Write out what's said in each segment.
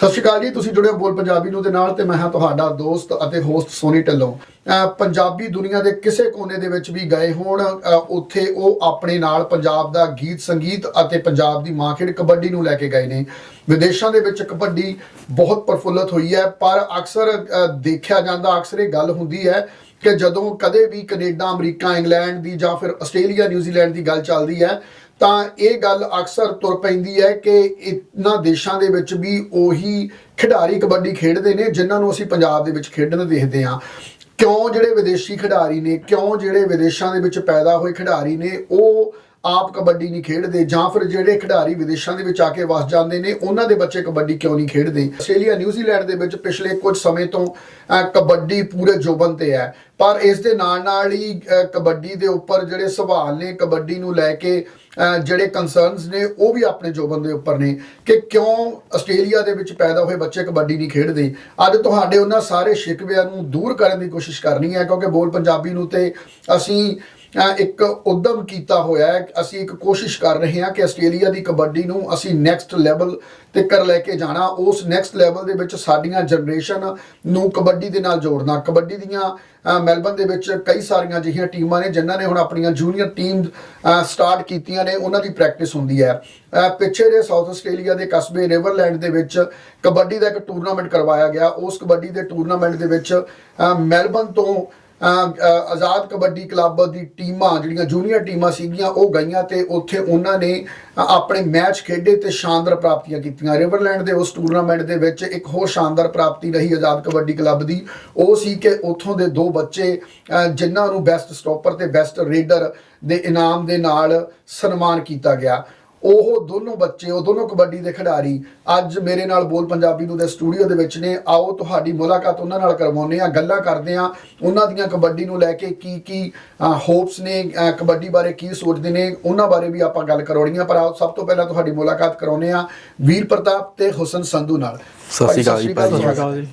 ਸਤਿ ਸ਼੍ਰੀ ਅਕਾਲ ਜੀ, ਤੁਸੀਂ ਜੁੜੇ ਹੋ ਬੋਲ ਪੰਜਾਬੀ ਨੂੰ ਦੇ ਨਾਲ ਤੇ ਮੈਂ ਹਾਂ ਤੁਹਾਡਾ ਦੋਸਤ ਅਤੇ ਹੋਸਟ ਸੋਨੀ ਢਿੱਲੋਂ। ਪੰਜਾਬੀ ਦੁਨੀਆ ਦੇ ਕਿਸੇ ਕੋਨੇ ਦੇ ਵਿੱਚ ਵੀ ਗਏ ਹੋਣ ਉੱਥੇ ਉਹ ਆਪਣੇ ਨਾਲ ਪੰਜਾਬ ਦਾ ਗੀਤ ਸੰਗੀਤ ਅਤੇ ਪੰਜਾਬ ਦੀ ਮਾਂ ਖੇਡ ਕਬੱਡੀ ਨੂੰ ਲੈ ਕੇ ਗਏ ਨੇ। ਵਿਦੇਸ਼ਾਂ ਦੇ ਵਿੱਚ ਕਬੱਡੀ ਬਹੁਤ ਪ੍ਰਫੁੱਲਤ ਹੋਈ ਹੈ, ਪਰ ਅਕਸਰ ਦੇਖਿਆ ਜਾਂਦਾ, ਅਕਸਰ ਇਹ ਗੱਲ ਹੁੰਦੀ ਹੈ ਕਿ ਜਦੋਂ ਕਦੇ ਵੀ ਕੈਨੇਡਾ, ਅਮਰੀਕਾ, ਇੰਗਲੈਂਡ ਦੀ ਜਾਂ ਫਿਰ ਆਸਟ੍ਰੇਲੀਆ, ਨਿਊਜ਼ੀਲੈਂਡ ਦੀ ਗੱਲ ਚੱਲਦੀ ਹੈ ਤਾਂ ਇਹ ਗੱਲ ਅਕਸਰ ਤੁਰ ਪੈਂਦੀ ਹੈ ਕਿ ਇਹਨਾਂ ਦੇਸ਼ਾਂ ਦੇ ਵਿੱਚ ਵੀ ਉਹੀ ਖਿਡਾਰੀ ਕਬੱਡੀ ਖੇਡਦੇ ਨੇ ਜਿਨ੍ਹਾਂ ਨੂੰ ਅਸੀਂ ਪੰਜਾਬ ਦੇ ਵਿੱਚ ਖੇਡਣ ਦੇਖਦੇ ਹਾਂ। ਕਿਉਂ ਜਿਹੜੇ ਵਿਦੇਸ਼ੀ ਖਿਡਾਰੀ ਨੇ, ਕਿਉਂ ਜਿਹੜੇ ਵਿਦੇਸ਼ਾਂ ਦੇ ਵਿੱਚ ਪੈਦਾ ਹੋਏ ਖਿਡਾਰੀ ਨੇ, ਉਹ ਆਪ ਕਬੱਡੀ ਨਹੀਂ ਖੇਡਦੇ ਜਾਂ ਫਿਰ ਜਿਹੜੇ ਖਿਡਾਰੀ ਵਿਦੇਸ਼ਾਂ ਦੇ ਵਿੱਚ ਆ ਕੇ ਵਸ ਜਾਂਦੇ ਨੇ, ਉਹਨਾਂ ਦੇ ਬੱਚੇ ਕਬੱਡੀ ਕਿਉਂ ਨਹੀਂ ਖੇਡਦੇ? ਆਸਟ੍ਰੇਲੀਆ ਨਿਊਜ਼ੀਲੈਂਡ ਦੇ ਵਿੱਚ ਪਿਛਲੇ ਕੁਝ ਸਮੇਂ ਤੋਂ ਕਬੱਡੀ ਪੂਰੇ ਜੋਬਨ ਤੇ ਹੈ। ਪਰ ਇਸ ਦੇ ਨਾਲ ਨਾਲ ਹੀ ਕਬੱਡੀ ਦੇ ਉੱਪਰ ਜਿਹੜੇ ਸਵਾਲ ਨੇ, ਕਬੱਡੀ ਨੂੰ ਲੈ ਕੇ ਜਿਹੜੇ ਕੰਸਰਨਸ ਨੇ, ਉਹ ਵੀ ਆਪਣੇ ਜੋਬਨ ਦੇ ਉੱਪਰ ਨੇ ਕਿ ਕਿਉਂ ਆਸਟ੍ਰੇਲੀਆ ਦੇ ਵਿੱਚ ਪੈਦਾ ਹੋਏ ਬੱਚੇ ਕਬੱਡੀ ਨਹੀਂ ਖੇਡਦੇ। ਅੱਜ ਤੁਹਾਡੇ ਉਹਨਾਂ ਸਾਰੇ ਸ਼ਿਕਵਿਆਂ ਨੂੰ ਦੂਰ ਕਰਨ ਦੀ ਕੋਸ਼ਿਸ਼ ਕਰਨੀ ਹੈ, ਕਿਉਂਕਿ ਬੋਲ ਪੰਜਾਬੀ ਨੂੰ ਤੇ ਅਸੀਂ ਇੱਕ ਉਦਮ ਕੀਤਾ ਹੋਇਆ ਹੈ। ਅਸੀਂ ਇੱਕ ਕੋਸ਼ਿਸ਼ ਕਰ ਰਹੇ ਹਾਂ ਕਿ ਆਸਟ੍ਰੇਲੀਆ ਦੀ ਕਬੱਡੀ ਨੂੰ ਅਸੀਂ ਨੈਕਸਟ ਲੈਵਲ ਤੇ ਕਰ ਲੈ ਕੇ ਜਾਣਾ। ਉਸ ਨੈਕਸਟ ਲੈਵਲ ਦੇ ਵਿੱਚ ਸਾਡੀਆਂ ਜਨਰੇਸ਼ਨ ਨੂੰ ਕਬੱਡੀ ਦੇ ਨਾਲ ਜੋੜਨਾ। ਕਬੱਡੀ ਦੀਆਂ ਅਹ, ਮੈਲਬਨ ਦੇ ਵਿੱਚ ਕਈ ਸਾਰੀਆਂ ਅਜਿਹੀਆਂ ਟੀਮਾਂ ਨੇ ਜਿਨ੍ਹਾਂ ਨੇ ਹੁਣ ਆਪਣੀਆਂ ਜੂਨੀਅਰ ਟੀਮ ਸਟਾਰਟ ਕੀਤੀਆਂ ਨੇ। ਉਹਨਾਂ ਦੀ ਪ੍ਰੈਕਟਿਸ ਹੁੰਦੀ ਹੈ। ਪਿੱਛੇ ਦੇ ਸਾਊਥ ਆਸਟ੍ਰੇਲੀਆ ਦੇ ਕਸਬੇ ਰਿਵਰਲੈਂਡ ਦੇ ਵਿੱਚ ਕਬੱਡੀ ਦਾ ਇੱਕ ਟੂਰਨਾਮੈਂਟ ਕਰਵਾਇਆ ਗਿਆ। ਉਸ ਕਬੱਡੀ ਦੇ ਟੂਰਨਾਮੈਂਟ ਦੇ ਵਿੱਚ ਅਹ, ਮੈਲਬਨ ਤੋਂ ਆਜ਼ਾਦ ਕਬੱਡੀ ਕਲੱਬ ਦੀ ਟੀਮਾਂ, ਜਿਹੜੀਆਂ ਜੂਨੀਅਰ ਟੀਮਾਂ ਸੀਗੀਆਂ, ਉਹ ਗਈਆਂ ਤੇ ਉੱਥੇ ਉਹਨਾਂ ਨੇ ਆਪਣੇ ਮੈਚ ਖੇਡੇ ਤੇ ਸ਼ਾਨਦਾਰ ਪ੍ਰਾਪਤੀਆਂ ਕੀਤੀਆਂ। ਰਿਵਰਲੈਂਡ ਦੇ ਉਸ ਟੂਰਨਾਮੈਂਟ ਦੇ ਵਿੱਚ ਇੱਕ ਹੋਰ ਸ਼ਾਨਦਾਰ ਪ੍ਰਾਪਤੀ ਰਹੀ ਆਜ਼ਾਦ ਕਬੱਡੀ ਕਲੱਬ ਦੀ। ਉਹ ਸੀ ਕਿ ਉੱਥੋਂ ਦੇ ਦੋ ਬੱਚੇ ਜਿਨ੍ਹਾਂ ਨੂੰ ਬੈਸਟ ਸਟਾਪਰ ਤੇ ਬੈਸਟ ਰੇਡਰ ਦੇ ਇਨਾਮ ਦੇ ਨਾਲ ਸਨਮਾਨ ਕੀਤਾ ਗਿਆ। ਉਹ ਦੋਨੋਂ ਬੱਚੇ ਉਹ ਦੋਨੋਂ ਕਬੱਡੀ ਦੇ ਖਿਡਾਰੀ ਅੱਜ ਮੇਰੇ ਨਾਲ ਬੋਲ ਪੰਜਾਬੀ ਨੂੰ ਦੇ ਸਟੂਡੀਓ ਦੇ ਵਿੱਚ ਨੇ। ਆਓ ਤੁਹਾਡੀ ਮੁਲਾਕਾਤ ਉਹਨਾਂ ਨਾਲ ਕਰਵਾਉਂਦੇ ਆ ਗੱਲਾਂ ਕਰਦੇ ਆ ਉਹਨਾਂ ਦੀਆਂ ਕਬੱਡੀ ਨੂੰ ਲੈ ਕੇ ਕੀ ਕੀ ਹੋਪਸ ਨੇ ਕਬੱਡੀ ਬਾਰੇ ਕੀ ਸੋਚਦੇ ਨੇ ਉਹਨਾਂ ਬਾਰੇ ਵੀ ਆਪਾਂ ਗੱਲ ਕਰਾਉਣੀਆਂ ਪਰ ਆਓ ਸਭ ਤੋਂ ਪਹਿਲਾਂ ਤੁਹਾਡੀ ਮੁਲਾਕਾਤ ਕਰਾਉਂਦੇ ਆ ਵੀਰ ਪ੍ਰਤਾਪ ਤੇ ਹੁਸਨ ਸੰਧੂ ਨਾਲ। ਸਤਿ ਸ਼੍ਰੀ ਅਕਾਲ ਜੀ ਭਾਈ। ਸਤਿ ਸ਼੍ਰੀ ਅਕਾਲ ਜੀ।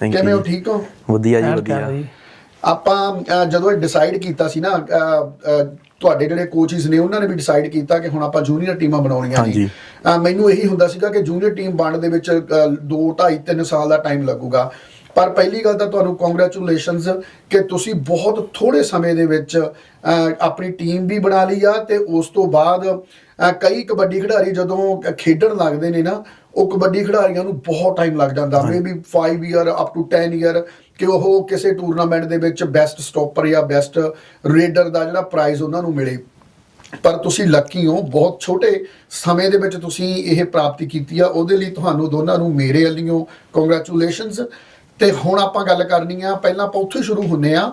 ਥੈਂਕ ਕਿਵੇਂ ਹੋ? ਠੀਕ ਹੋ? ਵਧੀਆ ਜੀ ਵਧੀਆ। ਜੀ ਆਪਾਂ ਜਦੋਂ ਇਹ ਡਿਸਾਈਡ ਕੀਤਾ ਸੀ ਨਾ ਤੁਹਾਡੇ ਜਿਹੜੇ ਕੋਚਿਸ ਨੇ ਉਹਨਾਂ ਨੇ ਵੀ ਡਿਸਾਈਡ ਕੀਤਾ ਕਿ ਹੁਣ ਆਪਾਂ ਜੂਨੀਅਰ ਟੀਮਾਂ ਬਣਾਉਣੀਆਂ। ਅਹ, ਮੈਨੂੰ ਇਹੀ ਹੁੰਦਾ ਸੀਗਾ ਕਿ ਜੂਨੀਅਰ ਟੀਮ ਬਣਨ ਦੇ ਵਿੱਚ 2 2.5 3 ਸਾਲ ਦਾ ਟਾਈਮ ਲੱਗੂਗਾ। ਪਰ ਪਹਿਲੀ ਗੱਲ ਤਾਂ ਤੁਹਾਨੂੰ ਕੰਗ੍ਰੈਚੁਲੇਸ਼ਨਸ ਕਿ ਤੁਸੀਂ ਬਹੁਤ ਥੋੜੇ ਸਮੇਂ ਦੇ ਵਿੱਚ ਆਪਣੀ ਟੀਮ ਵੀ ਬਣਾ ਲਈ ਆ ਤੇ ਉਸ ਤੋਂ ਬਾਅਦ ਕਈ ਕਬੱਡੀ ਖਿਡਾਰੀ ਜਦੋਂ ਖੇਡਣ ਲੱਗਦੇ ਨੇ ਨਾ ਉਹ ਕਬੱਡੀ ਖਿਡਾਰੀਆਂ ਨੂੰ ਬਹੁਤ ਟਾਈਮ ਲੱਗ ਜਾਂਦਾ। Maybe 5 year up to 10 year ਕਿ ਉਹ ਕਿਸੇ ਟੂਰਨਾਮੈਂਟ ਦੇ ਵਿੱਚ ਬੈਸਟ ਸਟਾਪਰ ਜਾਂ ਬੈਸਟ ਰੇਡਰ ਦਾ ਜਿਹੜਾ ਪ੍ਰਾਈਜ਼ ਉਹਨਾਂ ਨੂੰ ਮਿਲੇ। ਪਰ ਤੁਸੀਂ ਲੱਕੀ ਹੋ, ਬਹੁਤ ਛੋਟੇ ਸਮੇਂ ਦੇ ਵਿੱਚ ਤੁਸੀਂ ਇਹ ਪ੍ਰਾਪਤੀ ਕੀਤੀ ਆ। ਉਹਦੇ ਲਈ ਤੁਹਾਨੂੰ ਦੋਨਾਂ ਨੂੰ ਮੇਰੇ ਵੱਲੋਂ ਕੰਗ੍ਰੈਚੁਲੇਸ਼ਨਸ ਤੇ ਹੁਣ ਆਪਾਂ ਗੱਲ ਕਰਨੀ ਆ, ਪਹਿਲਾਂ ਆਪਾਂ ਉੱਥੇ ਸ਼ੁਰੂ ਹੁੰਨੇ ਆ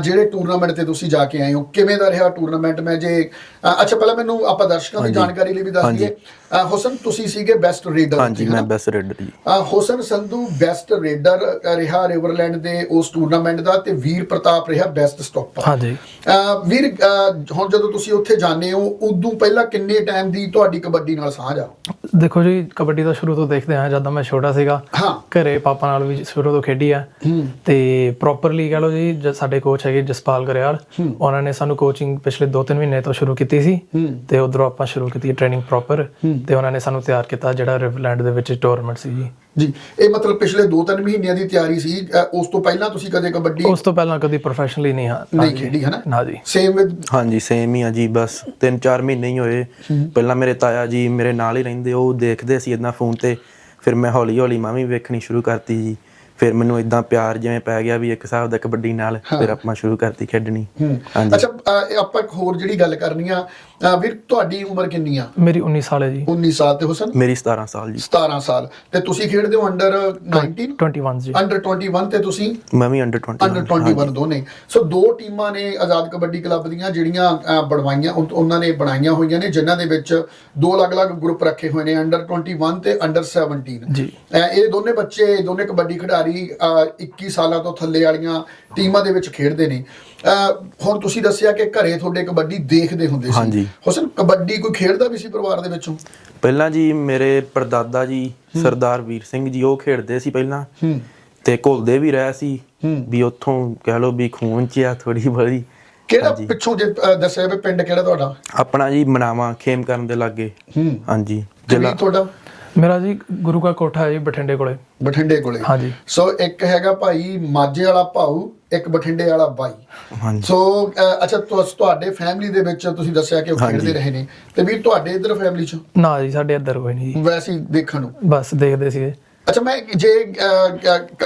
ਜਿਹੜੇ ਟੂਰਨਾਮੈਂਟ ਤੇ ਤੁਸੀਂ ਜਾ ਕੇ ਆਏ ਹੋ ਕਿਵੇਂ ਦਾ ਰਿਹਾ ਟੂਰਨਾਮੈਂਟ ਮੈਂ ਜੇ ਅੱਛਾ ਪਹਿਲਾਂ ਮੈਨੂੰ ਆਪਾਂ ਦਰਸ਼ਕਾਂ ਦੀ। ਜਾਣਕਾਰੀ ਲਈ ਵੀ ਦੱਸ। ਦਈਏ। ਹੁਸਨ ਤੁਸੀਂ ਸੀਗੇ ਬੈਸਟ ਰੇਡਰ ਹਾਂਜੀ ਮੈਂ ਬੈਸਟ ਰੇਡਰ ਜੀ। ਹੁਸਨ ਸੰਧੂ ਬੈਸਟ ਰੇਡਰ ਰਿਹਾ ਰਿਵਰਲੈਂਡ ਦੇ ਉਸ ਟੂਰਨਾਮੈਂਟ ਦਾ ਤੇ ਵੀਰ ਪ੍ਰਤਾਪ ਰਿਹਾ ਬੈਸਟ ਸਟਾਪਰ ਹਾਂਜੀ। ਵੀਰ ਹੁਣ ਜਦੋਂ ਤੁਸੀਂ ਉੱਥੇ ਜਾਂਦੇ ਹੋ ਉਦੋਂ ਪਹਿਲਾਂ ਕਿੰਨੇ ਟਾਈਮ ਦੀ ਤੁਹਾਡੀ ਕਬੱਡੀ ਨਾਲ ਸਾਂਝ ਆ? ਦੇਖੋ ਜੀ ਕਬੱਡੀ ਤਾਂ ਸ਼ੁਰੂ ਤੋਂ ਦੇਖਦੇ ਆ ਜਦੋਂ ਮੈਂ ਛੋਟਾ ਸੀਗਾ ਹਾਂ। ਘਰੇ ਪਾਪਾ ਨਾਲ ਵੀ ਸ਼ੁਰੂ ਤੋਂ ਖੇਡੀ ਆ। ਤੇ ਪ੍ਰੋਪਰਲੀ ਕਹ ਲਓ ਜੀ ਜ- ਸਾਡੇ ਕੋਚ ਹੈਗੇ ਜਸਪਾਲ ਗਰੇਵਾਲ। ਉਹਨਾਂ ਨੇ ਸਾਨੂੰ ਕੋਚਿੰਗ ਪਿਛਲੇ 2-3 ਮਹੀਨੇ ਤੋਂ ਸ਼ੁਰੂ ਕੀਤੀ ਸੀ ਹੂੰ। ਤੇ ਉਧਰੋਂ ਆਪਾਂ ਸ਼ੁਰੂ ਕੀਤੀ ਟ੍ਰੇਨਿੰਗ ਪ੍ਰੋਪਰ ਹੂੰ। ਤੇ ਉਹਨਾਂ ਨੇ ਸਾਨੂੰ ਤਿਆਰ ਕੀਤਾ ਜਿਹੜਾ ਰਿਵਰਲੈਂਡ ਦੇ ਵਿੱਚ ਟੂਰਨਾਮੈਂਟ ਸੀ ਜੀ। ਜੀ ਇਹ ਮਤਲਬ ਪਿਛਲੇ 2-3 ਮਹੀਨਿਆਂ ਦੀ ਤਿਆਰੀ ਸੀ ਉਸ ਤੋਂ ਪਹਿਲਾਂ ਤੁਸੀਂ ਕਦੇ ਕਬੱਡੀ ਉਸ ਤੋਂ ਪਹਿਲਾਂ ਕਦੀ ਪ੍ਰੋਫੈਸ਼ਨਲੀ ਨਹੀਂ ਹਾਂ ਨਹੀਂ ਖੇਡੀ ਹੈ ਨਾ ਜੀ। ਸੇਮ ਵਿਦ ਹਾਂਜੀ ਸੇਮ ਹੀ ਆ ਜੀ ਬਸ 3-4 ਮਹੀਨੇ ਹੀ ਹੋਏ। ਪਹਿਲਾਂ ਮੇਰੇ ਤਾਇਆ ਜੀ ਮੇਰੇ ਨਾਲ ਹੀ ਰਹਿੰਦੇ ਉਹ ਦੇਖਦੇ ਸੀ ਇਦਾਂ ਫੋਨ ਤੇ ਫਿਰ ਮੈਂ ਹੌਲੀ ਹੌਲੀ ਮੈਂ ਵੀ ਵੇਖਣੀ ਸ਼ੁਰੂ ਕਰਤੀ ਜੀ। ਫਿਰ ਮੈਨੂੰ ਇਦਾਂ ਪਿਆਰ ਜਿਵੇਂ ਪੈ ਗਿਆ ਵੀ ਇੱਕ ਹਿਸਾਬ ਦਾ ਕਬੱਡੀ ਨਾਲ ਫਿਰ ਆਪਾਂ ਸ਼ੁਰੂ ਕਰਤੀ ਖੇਡਣੀ। ਹੂੰ। ਹਾਂਜੀ। ਅੱਛਾ ਆਪਾਂ ਇੱਕ ਹੋਰ ਜਿਹੜੀ ਗੱਲ ਕਰਨੀ ਆ ਵੀਰ ਤੁਹਾਡੀ ਉਮਰ ਕਿੰਨੀ ਆ? ਮੇਰੀ 19 ਸਾਲ ਹੈ ਜੀ। 19 ਸਾਲ ਤੇ ਹੁਸਨ? ਮੇਰੀ 17 ਸਾਲ ਜੀ। 17 ਸਾਲ। ਤੇ ਤੁਸੀਂ ਖੇਡਦੇ ਹੋ ਅੰਡਰ 19 21 ਜੀ। ਅੰਡਰ 21 ਤੇ ਤੁਸੀਂ? ਮੈਂ ਵੀ ਅੰਡਰ 20 ਅੰਡਰ 21 ਦੋਨੇ। ਸੋ ਦੋ ਟੀਮਾਂ ਨੇ ਆਜ਼ਾਦ ਕਬੱਡੀ ਕਲੱਬ ਦੀਆਂ ਜਿਹੜੀਆਂ ਬਣਵਾਈਆਂ ਉਹ- ਉਹਨਾਂ ਨੇ ਬਣਾਈਆਂ ਹੋਈਆਂ ਨੇ ਜਿਨ੍ਹਾਂ ਦੇ ਵਿੱਚ ਦੋ ਅਲੱਗ-ਅਲੱਗ ਗਰੁੱਪ ਰੱਖੇ ਹੋਏ ਨੇ ਅੰਡਰ 21 ਤੇ ਅੰਡਰ 17 ਜੀ। ਇਹ ਦੋਨੇ ਬੱਚੇ ਦੋਨੇ ਕਬੱਡੀ ਖਿਡਾਰੀ ਅਹ, 21 ਸਾਲਾਂ ਤੋਂ ਥੱਲੇ ਵਾਲੀਆਂ ਟੀਮਾਂ ਦੇ ਵਿੱਚ ਖੇਡਦੇ ਨੇ। ਹੁਣ ਤੁਸੀਂ ਦੱਸਿਆ ਕਿ ਘਰੇ ਤੁਹਾਡੇ ਕਬੱਡੀ ਦੇਖਦੇ ਹੁੰਦੇ ਸੀ। ਹੁਸਨ ਕਬੱਡੀ ਕੋਈ ਖੇਡਦਾ ਵੀ ਸੀ ਪਰਿਵਾਰ ਦੇ ਵਿੱਚੋਂ? ਪਹਿਲਾਂ ਜੀ ਮੇਰੇ ਪਰਦਾਦਾ ਜੀ ਸਰਦਾਰ ਵੀਰ ਸਿੰਘ ਜੀ ਉਹ ਖੇਡਦੇ ਸੀ ਪਹਿਲਾਂ। ਤੇ ਘੁਲਦੇ ਵੀ ਰਹੇ ਸੀ। ਵੀ ਉੱਥੋਂ ਕਹਿ ਲਓ ਵੀ ਖੂਨ ਚ ਆ ਥੋੜੀ ਬੜੀ ਕਿਹੜਾ। ਪਿੱਛੋਂ ਜੇ ਦੱਸਿਆ ਵੀ ਪਿੰਡ ਕਿਹੜਾ ਤੁਹਾਡਾ? ਆਪਣਾ ਜੀ ਮਨਾਵਾ ਖੇਮ ਕਰਨ ਦੇ ਲਾਗੇ। ਹਾਂਜੀ। ਜ਼ਿਲ੍ਹਾ ਤੁਹਾਡਾ? ਮੇਰਾ ਜੀ ਗੁਰੂ ਕਾ ਕੋਠਾ ਹੈ ਜੀ ਬਠਿੰਡੇ ਕੋਲੇ। ਬਠਿੰਡੇ ਕੋਲੇ। ਹਾਂਜੀ। ਸੋ ਇੱਕ ਹੈਗਾ ਭਾਈ ਮਾਝੇ ਵਾਲਾ ਭਾਊ ਇੱਕ ਬਠਿੰਡੇ ਵਾਲਾ ਬਾਈ। ਹਾਂਜੀ। ਸੋ ਅ, ਅੱਛਾ ਤੁਸ- ਤੁਹਾਡੇ ਫੈਮਿਲੀ ਦੇ ਵਿੱਚ ਤੁਸੀਂ ਦੱਸਿਆ ਕਿ ਉਹ। ਖੇਡਦੇ ਰਹੇ ਨੇ। ਤੇ ਵੀ ਤੁਹਾਡੇ ਇਧਰ ਫੈਮਿਲੀ ਚ? ਨਾ ਜੀ ਸਾਡੇ ਇੱਧਰ ਕੋਈ ਨਹੀਂ ਜੀ। ਵੈਸੇ ਦੇਖਣ ਨੂੰ। ਬਸ ਦੇਖਦੇ ਸੀਗੇ। ਅੱਛਾ ਮੈਂ ਜੇ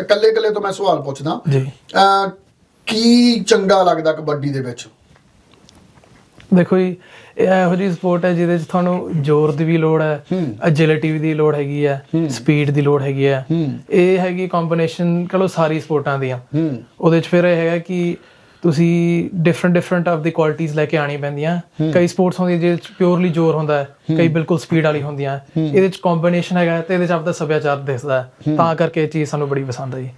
ਕੱਲੇ ਕੱਲੇ ਤੋਂ ਮੈਂ ਸਵਾਲ ਪੁੱਛਦਾ। ਜੀ। ਅ, ਕੀ ਚੰਗਾ ਲੱਗਦਾ ਕਬੱਡੀ ਦੇ ਵਿੱਚ? ਦੇਖੋ ਜੀ ਇਹ ਇਹੋ ਜਿਹੀ ਸਪੋਰਟ ਹੈ ਜਿਹਦੇ 'ਚ ਤੁਹਾਨੂੰ ਜ਼ੋਰ ਦੀ ਵੀ ਲੋੜ ਹੈ। ਐਜਿਲਿਟੀ ਦੀ ਲੋੜ ਹੈਗੀ ਹੈ ਸਪੀਡ ਦੀ ਲੋੜ ਹੈਗੀ ਹੈ। ਇਹ ਹੈਗੀ ਕੰਬੀਨੇਸ਼ਨ ਕਹੋ ਸਾਰੀ ਸਪੋਰਟਾਂ ਦੀਆਂ। ਉਹਦੇ 'ਚ ਫਿਰ ਇਹ ਹੈਗਾ ਕਿ ਤੁਸੀਂ ਡਿਫਰੈਂਟ ਡਿਫਰੈਂਟ ਆਫ ਦੀ ਕੁਆਲਿਟੀਆਂ ਲੈ ਕੇ ਆਣੀ ਪੈਂਦੀਆਂ। ਕਈ ਸਪੋਰਟਸ ਹੁੰਦੀਆਂ ਜਿਹਦੇ 'ਚ ਪਿਓਰਲੀ ਜ਼ੋਰ ਹੁੰਦਾ ਹੈ ਕਈ ਬਿਲਕੁਲ ਸਪੀਡ ਵਾਲੀ ਹੁੰਦੀਆਂ। ਇਹਦੇ 'ਚ ਕੰਬੀਨੇਸ਼ਨ ਹੈਗਾ ਤੇ ਇਹਦੇ 'ਚ ਆਪਦਾ ਸੱਭਿਆਚਾਰ ਦਿਸਦਾ ਤਾਂ ਕਰਕੇ ਇਹ ਚੀਜ਼ ਸਾਨੂੰ ਬੜੀ ਪਸੰਦ ਆਈ।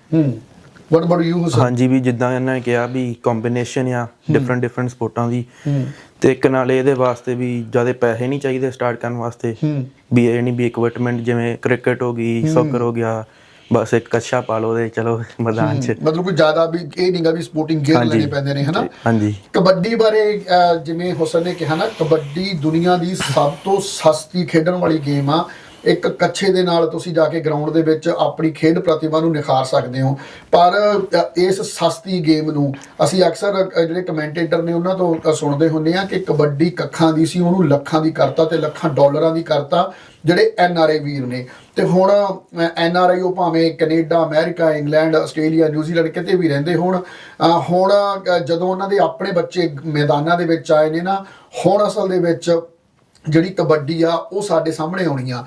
ਵਾਟ ਅਬਾਊਟ ਯੂ ਹਾਂਜੀ ਵੀ ਜਿੱਦਾਂ ਇਹਨਾਂ ਨੇ ਕਿਹਾ ਵੀ ਕੰਬੀਨੇਸ਼ਨ ਆ ਡਿਫਰੈਂਟ ਡਿਫਰੈਂਟ ਸਪੋਰਟਾਂ ਦੀ। ਤੇ ਇੱਕ ਨਾਲ ਇਹਦੇ ਵਾਸਤੇ ਵੀ ਜ਼ਿਆਦਾ ਪੈਸੇ ਨਹੀਂ ਚਾਹੀਦੇ ਸਟਾਰਟ ਕਰਨ ਵਾਸਤੇ। ਵੀ ਇਹ ਨਹੀਂ ਵੀ ਇਕਵਿਪਮੈਂਟ ਜਿਵੇਂ ਕ੍ਰਿਕਟ ਹੋ ਗਈ ਸੌਕਰ ਹੋ ਗਿਆ ਬਸ ਇੱਕ ਕੱਛਾ ਪਾ ਲਓ ਤੇ ਚਲੋ ਮੈਦਾਨ 'ਚ। ਮਤਲਬ ਕੋਈ ਜ਼ਿਆਦਾ ਵੀ ਇਹ ਨਹੀਂਗਾ ਵੀ ਸਪੋਰਟਿੰਗ ਗੇਅਰ। ਲੈਣੇ ਪੈਂਦੇ ਨੇ ਹਨਾ? ਹਾਂਜੀ। ਕਬੱਡੀ ਬਾਰੇ ਜਿਵੇਂ ਹੁਸਨ ਨੇ ਕਿਹਾ ਨਾ ਕਬੱਡੀ ਦੁਨੀਆ ਦੀ ਸਭ ਤੋਂ ਸਸਤੀ ਖੇਡਣ ਵਾਲੀ ਗੇਮ ਆ। ਇੱਕ ਕੱਛੇ ਦੇ ਨਾਲ ਤੁਸੀਂ ਜਾ ਕੇ ਗਰਾਊਂਡ ਦੇ ਵਿੱਚ ਆਪਣੀ ਖੇਡ ਪ੍ਰਤਿਭਾ ਨੂੰ ਨਿਖਾਰ ਸਕਦੇ ਹੋ। ਪਰ ਇਸ ਸਸਤੀ ਗੇਮ ਨੂੰ ਅਸੀਂ ਅਕਸਰ ਜਿਹੜੇ ਕਮੈਂਟੇਟਰ ਨੇ ਉਹਨਾਂ ਤੋਂ ਸੁਣਦੇ ਹੁੰਦੇ ਆ ਕਿ ਕਬੱਡੀ ਕੱਖਾਂ ਦੀ ਸੀ, ਉਹਨੂੰ ਲੱਖਾਂ ਦੀ ਕਰਤਾ ਤੇ ਲੱਖਾਂ ਡਾਲਰਾਂ ਦੀ ਕਰਤਾ ਜਿਹੜੇ ਐਨ ਆਰ ਆਈ ਵੀਰ ਨੇ। ਤੇ ਹੁਣ ਐਨ ਆਰ ਆਈ ਉਹ ਭਾਵੇਂ Canada, America, England, Australia, New Zealand ਕਿਤੇ ਵੀ ਰਹਿੰਦੇ ਹੁਣ ਹੁਣ ਜਦੋਂ ਉਹਨਾਂ ਦੇ ਆਪਣੇ ਬੱਚੇ ਮੈਦਾਨਾਂ ਦੇ ਵਿੱਚ ਆਏ ਨੇ ਨਾ, ਹੁਣ ਅਸਲ ਦੇ ਵਿੱਚ ਜਿਹੜੀ ਕਬੱਡੀ ਆ ਉਹ ਸਾਡੇ ਸਾਹਮਣੇ ਆਉਣੀ ਆ।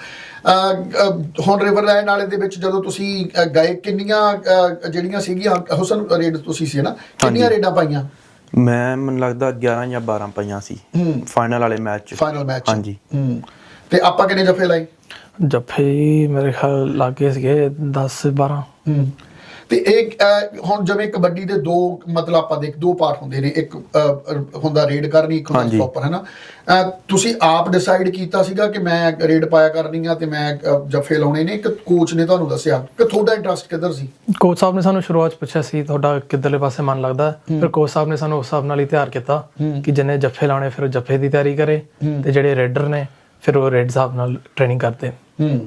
ਹੁਣ ਰਿਵਰ ਲਾਈਨ ਵਾਲੇ ਦੇ ਵਿੱਚ ਜਦੋਂ ਤੁਸੀਂ ਗਏ ਕਿੰਨੀਆਂ ਜਿਹੜੀਆਂ ਸੀਗੀਆਂ ਹੁਸਨ ਰੇਡ ਤੁਸੀਂ ਸੀ ਨਾ? ਕਿੰਨੀਆਂ। ਰੇਡਾਂ ਪਾਈਆਂ? ਮੈਂ ਮੈਨੂੰ ਲੱਗਦਾ 11 ਜਾਂ 12 ਪਈਆਂ ਸੀ। ਫਾਈਨਲ ਵਾਲੇ ਮੈਚ 'ਚ ਫਾਈਨਲ ਮੈਚ ਹਾਂਜੀ ਤੇ ਆਪਾਂ ਕਿੰਨੇ ਜਫੇ ਲਾਏ? ਜੱਫੇ ਮੇਰੇ ਖਿਆਲ ਲੱਗੇ ਸੀਗੇ 10 12 ਹੂੰ। ਤੇ ਇਹ ਹੁਣ ਜਿਵੇਂ ਕਬੱਡੀ ਦੇ ਦੋ ਮਤਲਬ ਆਪਾਂ ਦੇਖ ਦੋ ਪਾਰਟ ਹੁੰਦੇ ਨੇ। ਇੱਕ ਹੁੰਦਾ ਰੇਡ ਕਰਨੀ ਇੱਕ ਹੁੰਦਾ। ਸਟਾਪਰ ਹੈ ਨਾ ਅਹ, ਤੁਸੀਂ ਆਪ ਡਿਸਾਈਡ ਕੀਤਾ ਸੀਗਾ ਕਿ ਮੈਂ ਰੇਡ ਪਾਇਆ ਕਰਨੀ ਆ ਤੇ ਮੈਂ ਜੱਫੇ ਲਾਉਣੇ ਨੇ? ਇੱਕ ਕੋਚ ਨੇ ਤੁਹਾਨੂੰ ਦੱਸਿਆ ਕਿ ਤੁਹਾਡਾ ਇੰਟਰਸਟ ਕਿੱਧਰ ਸੀ? ਕੋਚ ਸਾਹਿਬ ਨੇ ਸਾਨੂੰ ਸ਼ੁਰੂਆਤ ਪੁੱਛਿਆ ਸੀ ਤੁਹਾਡਾ ਕਿੱਧਰਲੇ ਪਾਸੇ ਮਨ ਲੱਗਦਾ? ਫਿਰ ਕੋਚ ਸਾਹਿਬ ਨੇ ਸਾਨੂੰ ਉਸ ਹਿਸਾਬ ਨਾਲ ਹੀ ਤਿਆਰ ਕੀਤਾ ਕਿ ਜਿੰਨੇ ਜੱਫੇ ਲਾਣੇ ਫਿਰ ਜੱਫੇ ਦੀ ਤਿਆਰੀ ਕਰੇ ਤੇ ਜਿਹੜੇ ਰੇਡਰ ਨੇ ਫਿਰ ਉਹ ਰੇਡ ਸਾਹਿਬ ਨਾਲ ਟ੍ਰੇਨਿੰਗ ਕਰਦੇ ਹੂੰ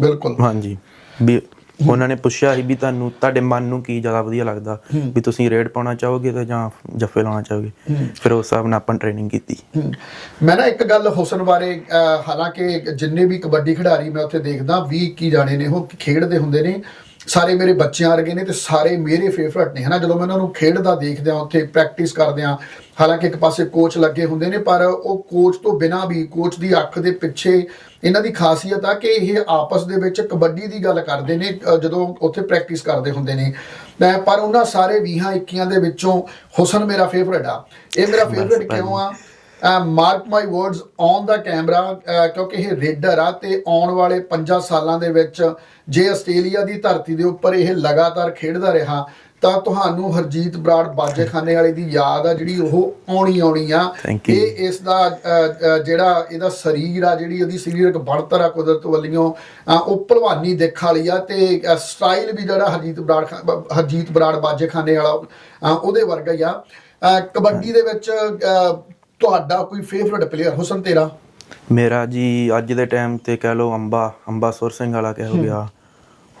ਬਿਲਕੁਲ। ਹਾਂਜੀ। ਵੀ ਉਹਨਾਂ ਨੇ ਪੁੱਛਿਆ ਸੀ ਵੀ ਤੁਹਾਨੂੰ ਤੁਹਾਡੇ ਮਨ ਨੂੰ ਕੀ ਜ਼ਿਆਦਾ ਵਧੀਆ ਲੱਗਦਾ? ਵੀ ਤੁਸੀਂ ਰੇਡ ਪਾਉਣਾ ਚਾਹੋਗੇ ਤਾਂ ਜਾਂ ਜੱਫੇ ਲਾਉਣਾ ਚਾਹੋਗੇ? ਫਿਰ ਉਸ ਹਿਸਾਬ ਨਾਲ ਆਪਾਂ ਟ੍ਰੇਨਿੰਗ ਕੀਤੀ। ਮੈਂ ਨਾ ਇੱਕ ਗੱਲ ਹੁਸਨ ਬਾਰੇ ਹਾਲਾਂਕਿ ਜਿੰਨੇ ਵੀ ਕਬੱਡੀ ਖਿਡਾਰੀ ਮੈਂ ਉੱਥੇ ਦੇਖਦਾ 20 21 ਜਾਣੇ ਨੇ ਉਹ ਖੇਡਦੇ ਹੁੰਦੇ ਨੇ। ਸਾਰੇ ਮੇਰੇ ਬੱਚਿਆਂ ਵਰਗੇ ਨੇ ਤੇ ਸਾਰੇ ਮੇਰੇ ਫੇਵਰਟ ਨੇ ਹਨਾ? ਜਦੋਂ ਮੈਂ ਉਹਨਾਂ ਨੂੰ ਖੇਡਦਾ ਦੇਖਦਿਆਂ ਉੱਥੇ ਪ੍ਰੈਕਟਿਸ ਕਰਦਿਆਂ ਹਾਲਾਂਕਿ ਇੱਕ ਪਾਸੇ ਕੋਚ ਲੱਗੇ ਹੁੰਦੇ ਨੇ ਪਰ ਉਹ ਕੋਚ ਤੋਂ ਬਿਨਾਂ ਵੀ ਕੋਚ ਦੀ ਅੱਖ ਦੇ ਪਿੱਛੇ ਇਹਨਾਂ ਦੀ ਖਾਸੀਅਤ ਆ ਕਿ ਇਹ ਆਪਸ ਦੇ ਵਿੱਚ ਕਬੱਡੀ ਦੀ ਗੱਲ ਕਰਦੇ ਨੇ ਜਦੋਂ ਉੱਥੇ ਪ੍ਰੈਕਟਿਸ ਕਰਦੇ ਹੁੰਦੇ ਨੇ। ਪਰ ਉਹਨਾਂ ਸਾਰੇ 20 21 ਦੇ ਵਿੱਚੋਂ ਹੁਸਨ ਮੇਰਾ ਫੇਵਰਟ ਆ। ਇਹ ਮੇਰਾ ਫੇਵਰਟ ਕਿਉਂ ਆ? Mark my words on the camera ਕਿਉਂਕਿ ਇਹ ਰੇਡਰ ਆ ਤੇ ਆਉਣ ਵਾਲੇ 5 ਸਾਲਾਂ ਦੇ ਵਿੱਚ ਜੇ ਆਸਟ੍ਰੇਲੀਆ ਦੀ ਧਰਤੀ ਦੇ ਉੱਪਰ ਇਹ ਲਗਾਤਾਰ ਖੇਡਦਾ ਰਿਹਾ ਤਾਂ ਤੁਹਾਨੂੰ ਹਰਜੀਤ ਬਰਾੜ ਬਾਜੇਖਾਨੇ ਵਾਲੇ ਦੀ ਯਾਦ ਆ ਜਿਹੜੀ ਉਹ ਆਉਣੀ ਆਉਣੀ ਆ. ਇਹ ਇਸ ਦਾ ਜਿਹੜਾ ਇਹਦਾ ਸਰੀਰ ਆ ਜਿਹੜੀ ਉਹਦੀ ਸਰੀਰਕ ਬਣਤਰ ਆ ਕੁਦਰਤ ਵੱਲੋਂ ਉਹ ਭਲਵਾਨੀ ਦੇਖ ਵਾਲੀ ਆ ਤੇ ਸਟਾਈਲ ਵੀ ਜਿਹੜਾ ਹਰਜੀਤ ਬਰਾੜ ਹਰਜੀਤ ਬਰਾੜ ਬਾਜੇਖਾਨੇ ਵਾਲਾ ਉਹਦੇ ਵਰਗਾ ਹੀ ਆ ਕਬੱਡੀ ਦੇ ਵਿੱਚ ਤੁਹਾਡਾ ਕੋਈ ਫੇਵਰਟ ਪਲੇਅਰ ਹੁਸਨ ਤੇਰਾ? ਮੇਰਾ ਜੀ ਅੱਜ ਦੇ ਟਾਈਮ ਤੇ ਕਹਿ ਲਓ ਅੰਬਾ ਅੰਬਾ ਸੁਰ ਸਿੰਘ ਵਾਲਾ ਕਹਿ ਹੋ। ਗਿਆ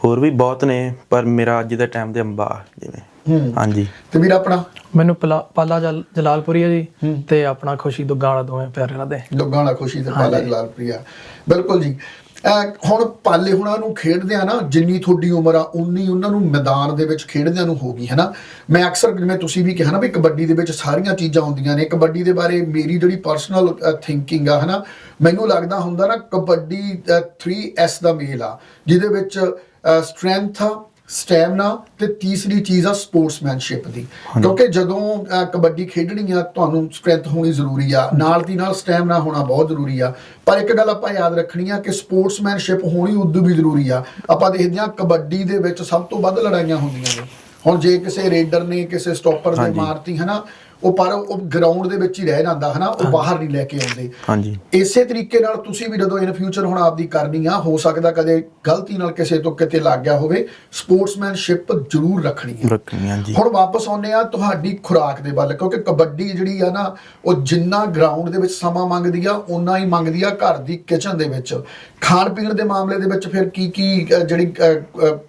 ਹੋਰ ਵੀ ਬਹੁਤ ਨੇ ਪਰ ਮੇਰਾ ਅੱਜ ਦੇ ਟਾਈਮ ਤੇ ਅੰਬਾ ਜਿਵੇਂ। ਹਾਂਜੀ। ਤੇ ਵੀਰ ਆਪਣਾ? ਮੈਨੂੰ ਪਲਾ- ਪਾਲਾ ਜਲ- ਜਲਾਲਪੁਰੀ ਹੈ ਜੀ ਤੇ ਆਪਣਾ ਖੁਸ਼ੀ ਦੁੱਗਾ ਵਾਲਾ ਦੋਵੇਂ ਪਿਆਰੇ ਲੱਗਦੇ ਵਾਲਾ ਖੁਸ਼ੀ ਤੇ ਪਾਲਾ ਜਲਾਲਪ੍ਰਿਆ ਬਿਲਕੁਲ ਜੀ। ਹੁਣ ਪਾਲੇ ਹੁਣਾਂ ਨੂੰ ਖੇਡਦੇ ਆ ਨਾ, ਜਿੰਨੀ ਤੁਹਾਡੀ ਉਮਰ ਆ, ਉਨੀ ਉਹਨਾਂ ਨੂੰ ਮੈਦਾਨ ਦੇ ਵਿੱਚ ਖੇਡਦਿਆਂ ਨੂੰ ਹੋ ਗਈ, ਹੈ ਨਾ? ਮੈਂ ਅਕਸਰ ਜਿਵੇਂ ਤੁਸੀਂ ਵੀ ਕਿਹਾ ਨਾ ਵੀ ਕਬੱਡੀ ਦੇ ਵਿੱਚ ਸਾਰੀਆਂ ਚੀਜ਼ਾਂ ਹੁੰਦੀਆਂ ਨੇ, ਕਬੱਡੀ ਦੇ ਬਾਰੇ ਮੇਰੀ ਜਿਹੜੀ ਪਰਸਨਲ ਥਿੰਕਿੰਗ ਆ, ਹੈ ਨਾ? ਮੈਨੂੰ ਲੱਗਦਾ ਹੁੰਦਾ ਨਾ ਕਬੱਡੀ 3S ਦਾ ਮੇਲ ਆ, ਜਿਹਦੇ ਵਿੱਚ ਸਟਰੈਂਥ ਆ ਸਟੈਮਨਾ ਤੇ ਤੀਸਰੀ ਚੀਜ਼ ਆ ਸਪੋਰਟਸਮੈਨਸ਼ਿਪ ਦੀ। ਕਿਉਂਕਿ ਜਦੋਂ ਕਬੱਡੀ ਖੇਡਣੀ ਆ ਤੁਹਾਨੂੰ ਸਟਰੈਂਥ ਹੋਣੀ ਜ਼ਰੂਰੀ ਆ ਨਾਲ ਦੀ ਨਾਲ ਸਟੈਮਨਾ ਹੋਣਾ ਬਹੁਤ ਜ਼ਰੂਰੀ ਆ। ਪਰ ਇੱਕ ਗੱਲ ਆਪਾਂ ਯਾਦ ਰੱਖਣੀ ਆ ਕਿ ਸਪੋਰਟਸਮੈਨਸ਼ਿਪ ਹੋਣੀ ਉਦੋਂ ਵੀ ਜ਼ਰੂਰੀ ਆ। ਆਪਾਂ ਦੇਖਦੇ ਆ ਕਬੱਡੀ ਦੇ ਵਿੱਚ ਸਭ ਤੋਂ ਵੱਧ ਲੜਾਈਆਂ ਹੁੰਦੀਆਂ ਨੇ। ਹੁਣ ਜੇ ਕਿਸੇ ਰੇਡਰ ਨੇ ਕਿਸੇ ਸਟਾਪਰ ਨੇ। ਮਾਰਤੀ ਹਨਾ ਉਹ ਪਰ ਉਹ ਗਰਾਊਂਡ ਦੇ ਵਿੱਚ ਹੀ ਰਹਿ ਜਾਂਦਾ ਹਨਾ? ਉਹ ਬਾਹਰ ਨਹੀਂ ਲੈ ਕੇ ਆਉਂਦੇ। ਹਾਂਜੀ। ਇਸੇ ਤਰੀਕੇ ਨਾਲ ਤੁਸੀਂ ਵੀ ਜਦੋਂ ਇਨ ਫਿਊਚਰ ਹੁਣ ਆਪਦੀ ਕਰਨੀ ਆ ਹੋ ਸਕਦਾ ਕਦੇ ਗਲਤੀ ਨਾਲ ਕਿਸੇ ਤੋਂ ਕਿਤੇ ਲੱਗ ਗਿਆ ਹੋਵੇ ਸਪੋਰਟਸਮੈਨਸ਼ਿਪ ਜ਼ਰੂਰ ਰੱਖਣੀ ਹੈ ਰੱਖਣੀ ਹਾਂਜੀ। ਹੁਣ ਵਾਪਸ ਆਉਂਦੇ ਆ ਤੁਹਾਡੀ ਖੁਰਾਕ ਦੇ ਵੱਲ ਕਿਉਂਕਿ ਕਬੱਡੀ ਜਿਹੜੀ ਆ ਨਾ ਉਹ ਜਿੰਨਾ ਗਰਾਊਂਡ ਦੇ ਵਿੱਚ ਸਮਾਂ ਮੰਗਦੀ ਆ ਓਨਾ ਹੀ ਮੰਗਦੀ ਆ ਘਰ ਦੀ ਕਿਚਨ ਦੇ ਵਿੱਚ। ਖਾਣ ਪੀਣ ਦੇ ਮਾਮਲੇ ਦੇ ਵਿੱਚ ਫਿਰ ਕੀ ਕੀ ਜਿਹੜੀ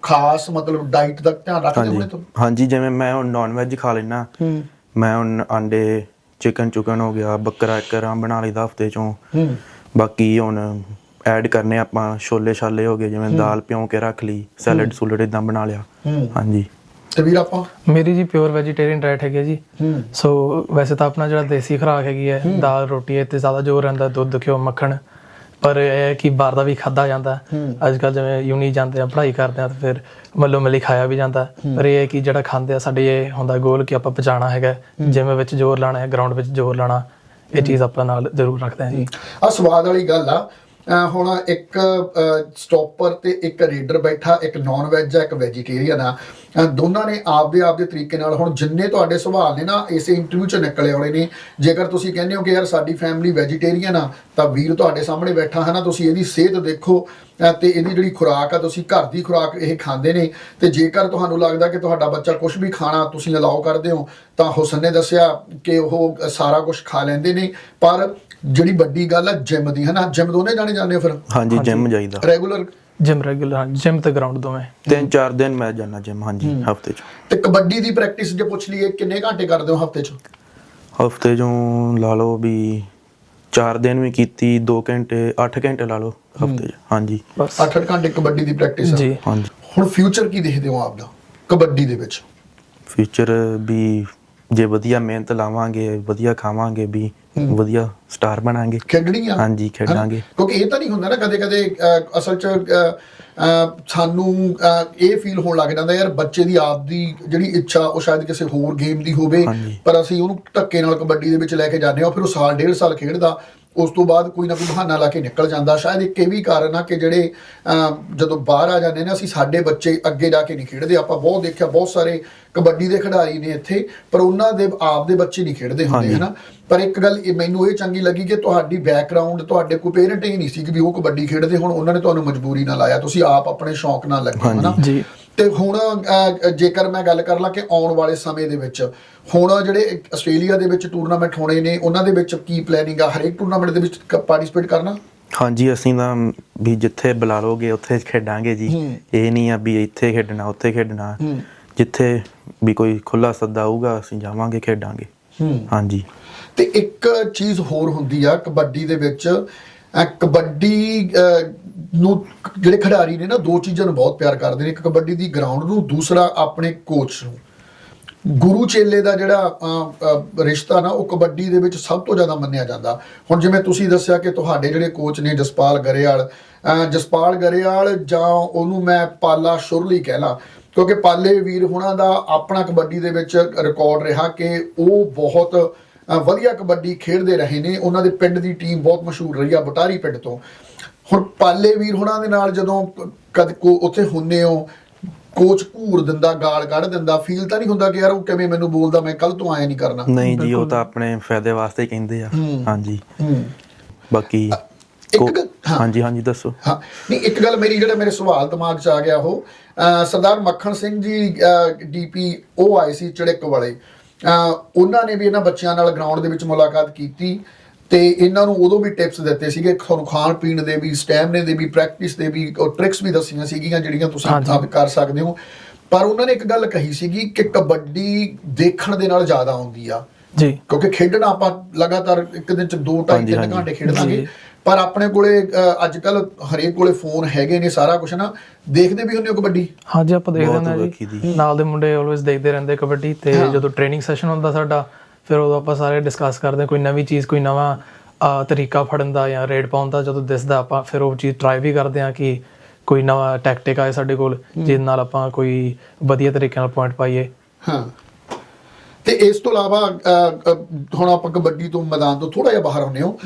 ਖਾਸ ਮਤਲਬ ਡਾਈਟ ਦਾ ਧਿਆਨ ਰੱਖਦੇ ਹੋਣੇ ਹਾਂਜੀ ਤੋਂ? ਹਾਂਜੀ ਜਿਵੇਂ ਮੈਂ ਹੁਣ ਨਾਨ ਵੈਜ ਖਾ ਲੈਣਾ ਹੂੰ। ਮੈਂ ਹੁਣ ਆਂਡੇ ਚਿਕਨ ਚੁਕਨ ਹੋ ਗਿਆ ਬੱਕਰਾ ਇੱਕਰਾਂ ਬਣਾ ਲਈਦਾ ਹਫ਼ਤੇ ਚੋਂ। ਹੂੰ। ਬਾਕੀ ਹੁਣ ਐਡ ਕਰਨੇ ਆਪਾਂ ਛੋਲੇ ਛਾਲੇ ਹੋ ਗਏ ਜਿਵੇਂ ਦਾਲ ਪਿਉਂ ਕੇ ਰੱਖ ਲਈ ਸੈਲਡ ਸੁਲਡ ਇਦਾਂ ਬਣਾ ਲਿਆ। ਹੂੰ। ਹਾਂਜੀ। ਤੇ ਵੀਰ ਆਪਾਂ? ਮੇਰੀ ਜੀ ਪਿਓਰ ਵੈਜੀਟੇਰੀਅਨ ਡਾਈਟ ਹੈਗੀ ਹੈ ਜੀ। ਹੂੰ। ਸੋ ਵੈਸੇ ਤਾਂ ਆਪਣਾ ਜਿਹੜਾ ਦੇਸੀ ਖੁਰਾਕ ਹੈਗੀ ਹੈ। ਦਾਲ ਰੋਟੀ ਇਹ ਤੇ ਜ਼ਿਆਦਾ ਜ਼ੋਰ ਰਹਿੰਦਾ ਦੁੱਧ ਘਿਓ ਮੱਖਣ। ਪਰ ਇਹ ਹੈ ਕਿ ਬਾਹਰ ਦਾ ਵੀ ਖਾਦਾ ਜਾਂਦਾ ਅੱਜ ਕੱਲ ਜਿਵੇਂ ਯੂਨੀ ਜਾਂਦੇ ਆ ਪੜ੍ਹਾਈ ਕਰਦੇ ਆ ਤਾਂ ਫਿਰ ਮੱਲੋ ਮੱਲੀ ਖਾਇਆ ਵੀ ਜਾਂਦਾ ਪਰ ਇਹ ਹੈ ਕਿ ਜਿਹੜਾ ਖਾਂਦੇ ਆ ਸਾਡੇ ਇਹ ਹੁੰਦਾ ਗੋਲ ਕਿ ਆਪਾਂ ਪਚਾਣਾ ਹੈਗਾ ਜਿਵੇਂ ਵਿੱਚ ਜ਼ੋਰ ਲਾਣਾ ਹੈ ਗਰਾਊਂਡ ਵਿੱਚ ਜ਼ੋਰ ਲਾਣਾ ਇਹ ਚੀਜ਼ ਆਪਾਂ ਨਾਲ ਜ਼ਰੂਰ ਰੱਖਦੇ ਹਾਂ ਜੀ। ਆ ਸਵਾਦ ਵਾਲੀ ਗੱਲ ਆ ਹੁਣ ਇੱਕ ਸਟਾਪਰ ਤੇ ਇੱਕ ਰੇਡਰ ਬੈਠਾ, ਇੱਕ ਨਾਨ ਵੈਜ ਆ, ਇੱਕ ਵੈਜੀਟੇਰੀਅਨ ਆ। ਦੋਨਾਂ ਨੇ ਆਪਦੇ ਆਪਦੇ ਤਰੀਕੇ ਨਾਲ ਹੁਣ ਜਿੰਨੇ ਤੁਹਾਡੇ ਸਵਾਲ ਨੇ ਨਾ, ਇਸੇ ਇੰਟਰਵਿਊ ਚ ਨਿਕਲੇ ਆਉਣੇ ਨੇ। ਜੇਕਰ ਤੁਸੀਂ ਕਹਿੰਦੇ ਹੋ ਕਿ ਯਾਰ ਸਾਡੀ ਫੈਮਿਲੀ ਵੈਜੀਟੇਰੀਅਨ ਆ, ਤਾਂ ਵੀਰ ਤੁਹਾਡੇ ਸਾਹਮਣੇ ਬੈਠਾ ਹੈ ਨਾ, ਤੁਸੀਂ ਇਹਦੀ ਸਿਹਤ ਦੇਖੋ। ਅਹ ਤੇ ਇਹਦੀ ਜਿਹੜੀ ਖੁਰਾਕ ਆ, ਤੁਸੀਂ ਘਰ ਦੀ ਖੁਰਾਕ ਇਹ ਖਾਂਦੇ ਨੇ। ਤੇ ਜੇਕਰ ਤੁਹਾਨੂੰ ਲੱਗਦਾ ਕਿ ਤੁਹਾਡਾ ਬੱਚਾ ਕੁਝ ਵੀ ਖਾਣਾ ਤੁਸੀਂ ਅਲਾਉ ਕਰਦੇ ਹੋ, ਤਾਂ ਹੁਸਨ ਨੇ ਦੱਸਿਆ ਕਿ ਉਹ ਸਾਰਾ ਕੁਝ ਖਾ ਲੈਂਦੇ ਨੇ। ਪਰ ਜਿਹੜੀ ਵੱਡੀ ਗੱਲ ਆ ਜਿਮ ਦੀ ਹੈ ਨਾ ਜਿਮ ਦੋਨੇ ਜਾਣੇ ਜਾਂਦੇ ਹੋ ਫਿਰ? ਹਾਂਜੀ ਜਿਮ ਜਾਈਦਾ। ਰੈਗੂਲਰ ਜਿਮ ਰੈਗੂਲਰ ਜਿਮ ਤੇ ਗਰਾਊਂਡ ਦੋਵੇਂ। ਤਿੰਨ ਚਾਰ ਦਿਨ ਮੈਂ ਜਾਣਾ ਜਿਮ ਹਾਂਜੀ ਹਫ਼ਤੇ ਚ। ਤੇ ਕਬੱਡੀ ਦੀ ਪ੍ਰੈਕਟਿਸ ਜੇ ਪੁੱਛ ਲਈਏ ਕਿੰਨੇ ਘੰਟੇ ਕਰਦੇ ਹੋ ਹਫ਼ਤੇ 'ਚ? ਹਫ਼ਤੇ ਚੋਂ ਲਾ ਲਓ ਵੀ 4 ਦਿਨ ਵੀ ਕੀਤੀ 2 ਘੰਟੇ 8 ਘੰਟੇ ਲਾ ਲਓ ਹਫ਼ਤੇ ਚ ਹਾਂਜੀ। ਬਸ। 8-8 ਘੰਟੇ ਕਬੱਡੀ ਦੀ ਪ੍ਰੈਕਟਿਸ ਆ। ਜੀ। ਹਾਂਜੀ। ਹੁਣ ਫਿਊਚਰ ਕੀ ਦੇਖਦੇ ਹੋ ਆਪਦਾ ਕਬੱਡੀ ਦੇ ਵਿੱਚ? ਫਿਊਚਰ ਵੀ ਜੇ ਵਧੀਆ ਮਿਹਨਤ ਲਾਵਾਂਗੇ ਵਧੀਆ ਖਾਵਾਂਗੇ ਵੀ ਵਧੀਆ ਸਟਾਰ ਬਣਾਂਗੇ। ਖੇਡਣੀ ਆ ਹਾਂਜੀ, ਖੇਡਾਂਗੇ। ਕਿਉਂਕਿ ਇਹ ਤਾਂ ਨਹੀਂ ਹੁੰਦਾ ਨਾ ਕਦੇ ਕਦੇ ਅਸਲ 'ਚ ਸਾਨੂੰ ਇਹ ਫੀਲ ਹੋਣ ਲੱਗ ਜਾਂਦਾ ਯਾਰ ਬੱਚੇ ਦੀ ਆਪ ਦੀ ਜਿਹੜੀ ਇੱਛਾ ਉਹ ਸ਼ਾਇਦ ਕਿਸੇ ਹੋਰ ਗੇਮ ਦੀ ਹੋਵੇ। ਪਰ ਅਸੀਂ ਉਹਨੂੰ ਧੱਕੇ ਨਾਲ ਕਬੱਡੀ ਦੇ ਵਿੱਚ ਲੈ ਕੇ ਜਾਂਦੇ ਹਾਂ ਫਿਰ ਉਹ ਸਾਲ ਡੇਢ ਸਾਲ ਖੇਡਦਾ ਉਸ ਤੋਂ ਬਾਅਦ ਕੋਈ ਨਾ ਕੋਈ ਬਹਾਨਾ ਲਾ ਕੇ ਨਿਕਲ ਜਾਂਦਾ। ਸ਼ਾਇਦ ਇੱਕ ਇਹ ਵੀ ਕਾਰਨ ਆ ਕਿ ਜਿਹੜੇ ਜਦੋਂ ਬਾਹਰ ਆ ਜਾਂਦੇ ਨੇ ਅਸੀਂ ਸਾਡੇ ਬੱਚੇ ਅੱਗੇ ਜਾ ਕੇ ਨਹੀਂ ਖੇਡਦੇ। ਆਪਾਂ ਬਹੁਤ ਦੇਖਿਆ ਬਹੁਤ ਸਾਰੇ ਕਬੱਡੀ ਦੇ ਖਿਡਾਰੀ ਨੇ ਇੱਥੇ ਪਰ ਉਹਨਾਂ ਦੇ ਆਪ ਦੇ ਬੱਚੇ ਨਹੀਂ ਖੇਡਦੇ ਹੁੰਦੇ। ਹਨਾ? ਪਰ ਇੱਕ ਗੱਲ ਇਹ ਮੈਨੂੰ ਇਹ ਚੰਗੀ ਲੱਗੀ ਕਿ ਤੁਹਾਡੀ ਬੈਕਗ੍ਰਾਉਂਡ ਤੁਹਾਡੇ ਕੋਈ ਪੇਰੈਂਟ ਹੀ ਨਹੀਂ ਸੀ ਕਿ ਵੀ ਉਹ ਕਬੱਡੀ ਖੇਡਦੇ ਹੁਣ ਉਹਨਾਂ ਨੇ ਤੁਹਾਨੂੰ ਮਜਬੂਰੀ ਨਾਲ ਲਾਇਆ। ਤੁਸੀਂ ਆਪ ਆਪਣੇ ਸ਼ੌਂਕ ਨਾਲ ਲੱਗੇ ਹੋ, ਹਨਾ? ਜੀ। ਤੇ ਹੁਣ ਅਹ, ਜੇਕਰ ਮੈਂ ਗੱਲ ਕਰ ਲਾਂ ਕਿ ਆਉਣ ਵਾਲੇ ਸਮੇਂ ਦੇ ਵਿੱਚ ਹੁਣ ਜਿਹੜੇ ਆਸਟ੍ਰੇਲੀਆ ਦੇ ਵਿੱਚ ਟੂਰਨਾਮੈਂਟ ਹੋਣੇ ਨੇ ਉਹਨਾਂ ਦੇ ਵਿੱਚ ਕੀ ਪਲੈਨਿੰਗ ਆ? ਹਰੇਕ ਟੂਰਨਾਮੈਂਟ ਦੇ ਵਿੱਚ ਪਾਰਟਿਸਿਪੇਟ ਕਰਨਾ? ਹਾਂਜੀ ਅਸੀਂ ਤਾਂ ਵੀ ਜਿੱਥੇ ਬੁਲਾ ਲੋਗੇ ਉੱਥੇ ਖੇਡਾਂਗੇ ਜੀ। ਹੂੰ। ਇਹ ਨਹੀਂ ਆ ਵੀ ਇੱਥੇ ਖੇਡਣਾ ਉੱਥੇ ਖੇਡਣਾ। ਹੂੰ। ਜਿੱਥੇ ਵੀ ਕੋਈ ਖੁੱਲਾ ਸੱਦਾ ਆਊਗਾ ਅਸੀਂ ਜਾਵਾਂਗੇ ਖੇਡਾਂਗੇ। ਹੂੰ। ਹਾਂਜੀ। ਤੇ ਇੱਕ ਚੀਜ਼ ਹੋਰ ਹੁੰਦੀ ਆ ਕਬੱਡੀ ਦੇ ਵਿੱਚ ਅਹ ਕਬੱਡੀ ਅਹ, ਨੂੰ ਜਿਹੜੇ ਖਿਡਾਰੀ ਨੇ ਨਾ ਦੋ ਚੀਜ਼ਾਂ ਨੂੰ ਬਹੁਤ ਪਿਆਰ ਕਰਦੇ ਨੇ ਇੱਕ ਕਬੱਡੀ ਦੀ ਗਰਾਊਂਡ ਨੂੰ ਦੂਸਰਾ ਆਪਣੇ ਕੋਚ ਨੂੰ। ਗੁਰੂ ਚੇਲੇ ਦਾ ਜਿਹੜਾ ਰਿਸ਼ਤਾ ਨਾ ਉਹ ਕਬੱਡੀ ਦੇ ਵਿੱਚ ਸਭ ਤੋਂ ਜ਼ਿਆਦਾ ਮੰਨਿਆ ਜਾਂਦਾ। ਹੁਣ ਜਿਵੇਂ ਤੁਸੀਂ ਦੱਸਿਆ ਕਿ ਤੁਹਾਡੇ ਜਿਹੜੇ ਕੋਚ ਨੇ ਜਸਪਾਲ ਗਰੇਵਾਲ ਅਹ, ਜਸਪਾਲ ਗਰੇਵਾਲ ਜਾਂ ਉਹਨੂੰ ਮੈਂ ਪਾਲਾ ਸ਼ੁਰਲੀ ਕਹਿ ਲਾਂ ਕਿਉਂਕਿ ਪਾਲੇ ਵੀਰ ਹੁਣਾਂ ਦਾ ਆਪਣਾ ਕਬੱਡੀ ਦੇ ਵਿੱਚ ਰਿਕਾਰਡ ਰਿਹਾ ਕਿ ਉਹ ਬਹੁਤ ਵਧੀਆ ਕਬੱਡੀ ਖੇਡਦੇ ਰਹੇ ਨੇ। ਉਹਨਾਂ ਦੇ ਪਿੰਡ ਦੀ ਟੀਮ ਬਹੁਤ ਮਸ਼ਹੂਰ ਰਹੀ ਆ ਬਟਾਰੀ ਪਿੰਡ ਤੋਂ। ਹੁਣ ਪਾਲੇ ਵੀਰ ਹੁਣਾਂ ਦੇ ਨਾਲ ਜਦੋਂ ਕਦ ਕੋ ਉੱਥੇ ਹੁੰਨੇ ਹੋ ਕੋਚ ਘੂਰ ਦਿੰਦਾ ਗਾਲ ਕੱਢ ਦਿੰਦਾ ਫੀਲ ਤਾਂ ਨਹੀਂ ਹੁੰਦਾ ਕਿ ਯਾਰ ਉਹ ਕਿਵੇਂ ਮੈਨੂੰ ਬੋਲਦਾ ਮੈਂ ਕੱਲ ਤੋਂ ਆਇਆ ਨਹੀਂ ਕਰਨਾ। ਨਹੀਂ ਜੀ ਉਹ ਤਾਂ ਆਪਣੇ ਫਾਇਦੇ ਵਾਸਤੇ ਹੀ ਕਹਿੰਦੇ ਆ। ਹਾਂਜੀ। ਹੂੰ। ਬਾਕੀ ਇੱਕ। ਹਾਂਜੀ ਹਾਂਜੀ ਦੱਸੋ। ਹਾਂ। ਨਹੀਂ ਇੱਕ ਗੱਲ ਮੇਰੀ ਜਿਹੜਾ ਮੇਰੇ ਸਵਾਲ ਦਿਮਾਗ 'ਚ ਆ ਗਿਆ ਉਹ ਸਰਦਾਰ ਮੱਖਣ ਸਿੰਘ ਜੀ ਡੀਪੀ ਉਹ ਆਏ ਸੀ ਚੜਿੱਕ ਵਾਲੇ। ਅਹ ਉਹਨਾਂ ਨੇ ਵੀ ਇਹਨਾਂ ਬੱਚਿਆਂ ਨਾਲ ਗਰਾਊਂਡ ਦੇ ਵਿੱਚ ਮੁਲਾਕਾਤ ਕੀਤੀ। ਤੇ ਇਹਨਾਂ ਨੂੰ ਉਦੋਂ ਵੀ ਟਿਪਸ ਦਿੱਤੇ ਸੀਗੇ ਤੁਹਾਨੂੰ ਖਾਣ ਪੀਣ ਦੇ ਵੀ ਸਟੈਮਨੇ ਦੇ ਵੀ ਪ੍ਰੈਕਟਿਸ ਦੇ ਵੀ ਟ੍ਰਿਕਸ ਵੀ ਦੱਸੀਆਂ ਸੀਗੀਆਂ ਜਿਹੜੀਆਂ ਤੁਸੀਂ। ਆਪ ਕਰ ਸਕਦੇ ਹੋ ਪਰ ਉਹਨਾਂ ਨੇ ਇੱਕ ਗੱਲ ਕਹੀ ਸੀਗੀ ਕਿ ਕਬੱਡੀ ਦੇਖਣ ਦੇ ਨਾਲ ਜ਼ਿਆਦਾ ਆਉਂਦੀ ਆ ਜੀ ਕਿਉਂਕਿ ਖੇਡਣਾ ਆਪਾਂ ਲਗਾਤਾਰ ਇੱਕ ਦਿਨ ਚ 2 2.5 ਹਾਂਜੀ, 3 ਹਾਂਜੀ। ਘੰਟੇ ਖੇਡਾਂਗੇ ਜੀ। ਪਰ ਆਪਣੇ ਕੋਲੇ ਅੱਜ ਕੱਲ ਹਰੇਕ ਕੋਲੇ ਫੋਨ ਹੈਗੇ ਨੇ ਸਾਰਾ ਕੁਝ ਨਾ ਦੇਖਦੇ ਵੀ ਹੁੰਦੇ ਹੋ ਕਬੱਡੀ ਹਾਂਜੀ ਆਪਾਂ ਦੇਖਦੇ ਹਾਂ ਜੀ। ਨਾਲ ਦੇ ਮੁੰਡੇ ਆਲਵੇਸ ਦੇਖਦੇ ਰਹਿੰਦੇ ਕਬੱਡੀ ਤੇ। ਜਦੋਂ ਟ੍ਰੇਨਿੰਗ ਸੈਸ਼ਨ ਹੁੰਦਾ ਸਾਡਾ ਫਿਰ ਉਦੋਂ ਆਪਾਂ ਸਾਰੇ ਡਿਸਕਸ ਕਰਦੇ ਕੋਈ ਨਵੀਂ ਚੀਜ਼ ਕੋਈ ਨਵਾਂ ਤਰੀਕਾ ਫੜਨ ਦਾ ਜਾਂ ਰੇਡ ਪਾਉਣ ਦਾ ਜਦੋਂ ਦਿਸਦਾ ਆਪਾਂ ਫਿਰ ਉਹ ਚੀਜ਼ ਟਰਾਈ ਵੀ ਕਰਦੇ ਹਾਂ ਕਿ ਕੋਈ ਨਵਾਂ ਟੈਕਟਿਕ ਆਏ ਸਾਡੇ ਕੋਲ ਜਿਹਦੇ ਨਾਲ ਆਪਾਂ ਕੋਈ ਵਧੀਆ ਤਰੀਕੇ ਨਾਲ ਪੁਆਇੰਟ ਪਾਈਏ। ਹਾਂ। ਤੇ ਇਸ ਤੋਂ ਇਲਾਵਾ ਹੁਣ ਆਪਾਂ ਕਬੱਡੀ ਤੋਂ ਮੈਦਾਨ ਤੋਂ ਥੋੜਾ ਜਿਹਾ ਬਾਹਰ ਆਉਂਦੇ ਹੋ।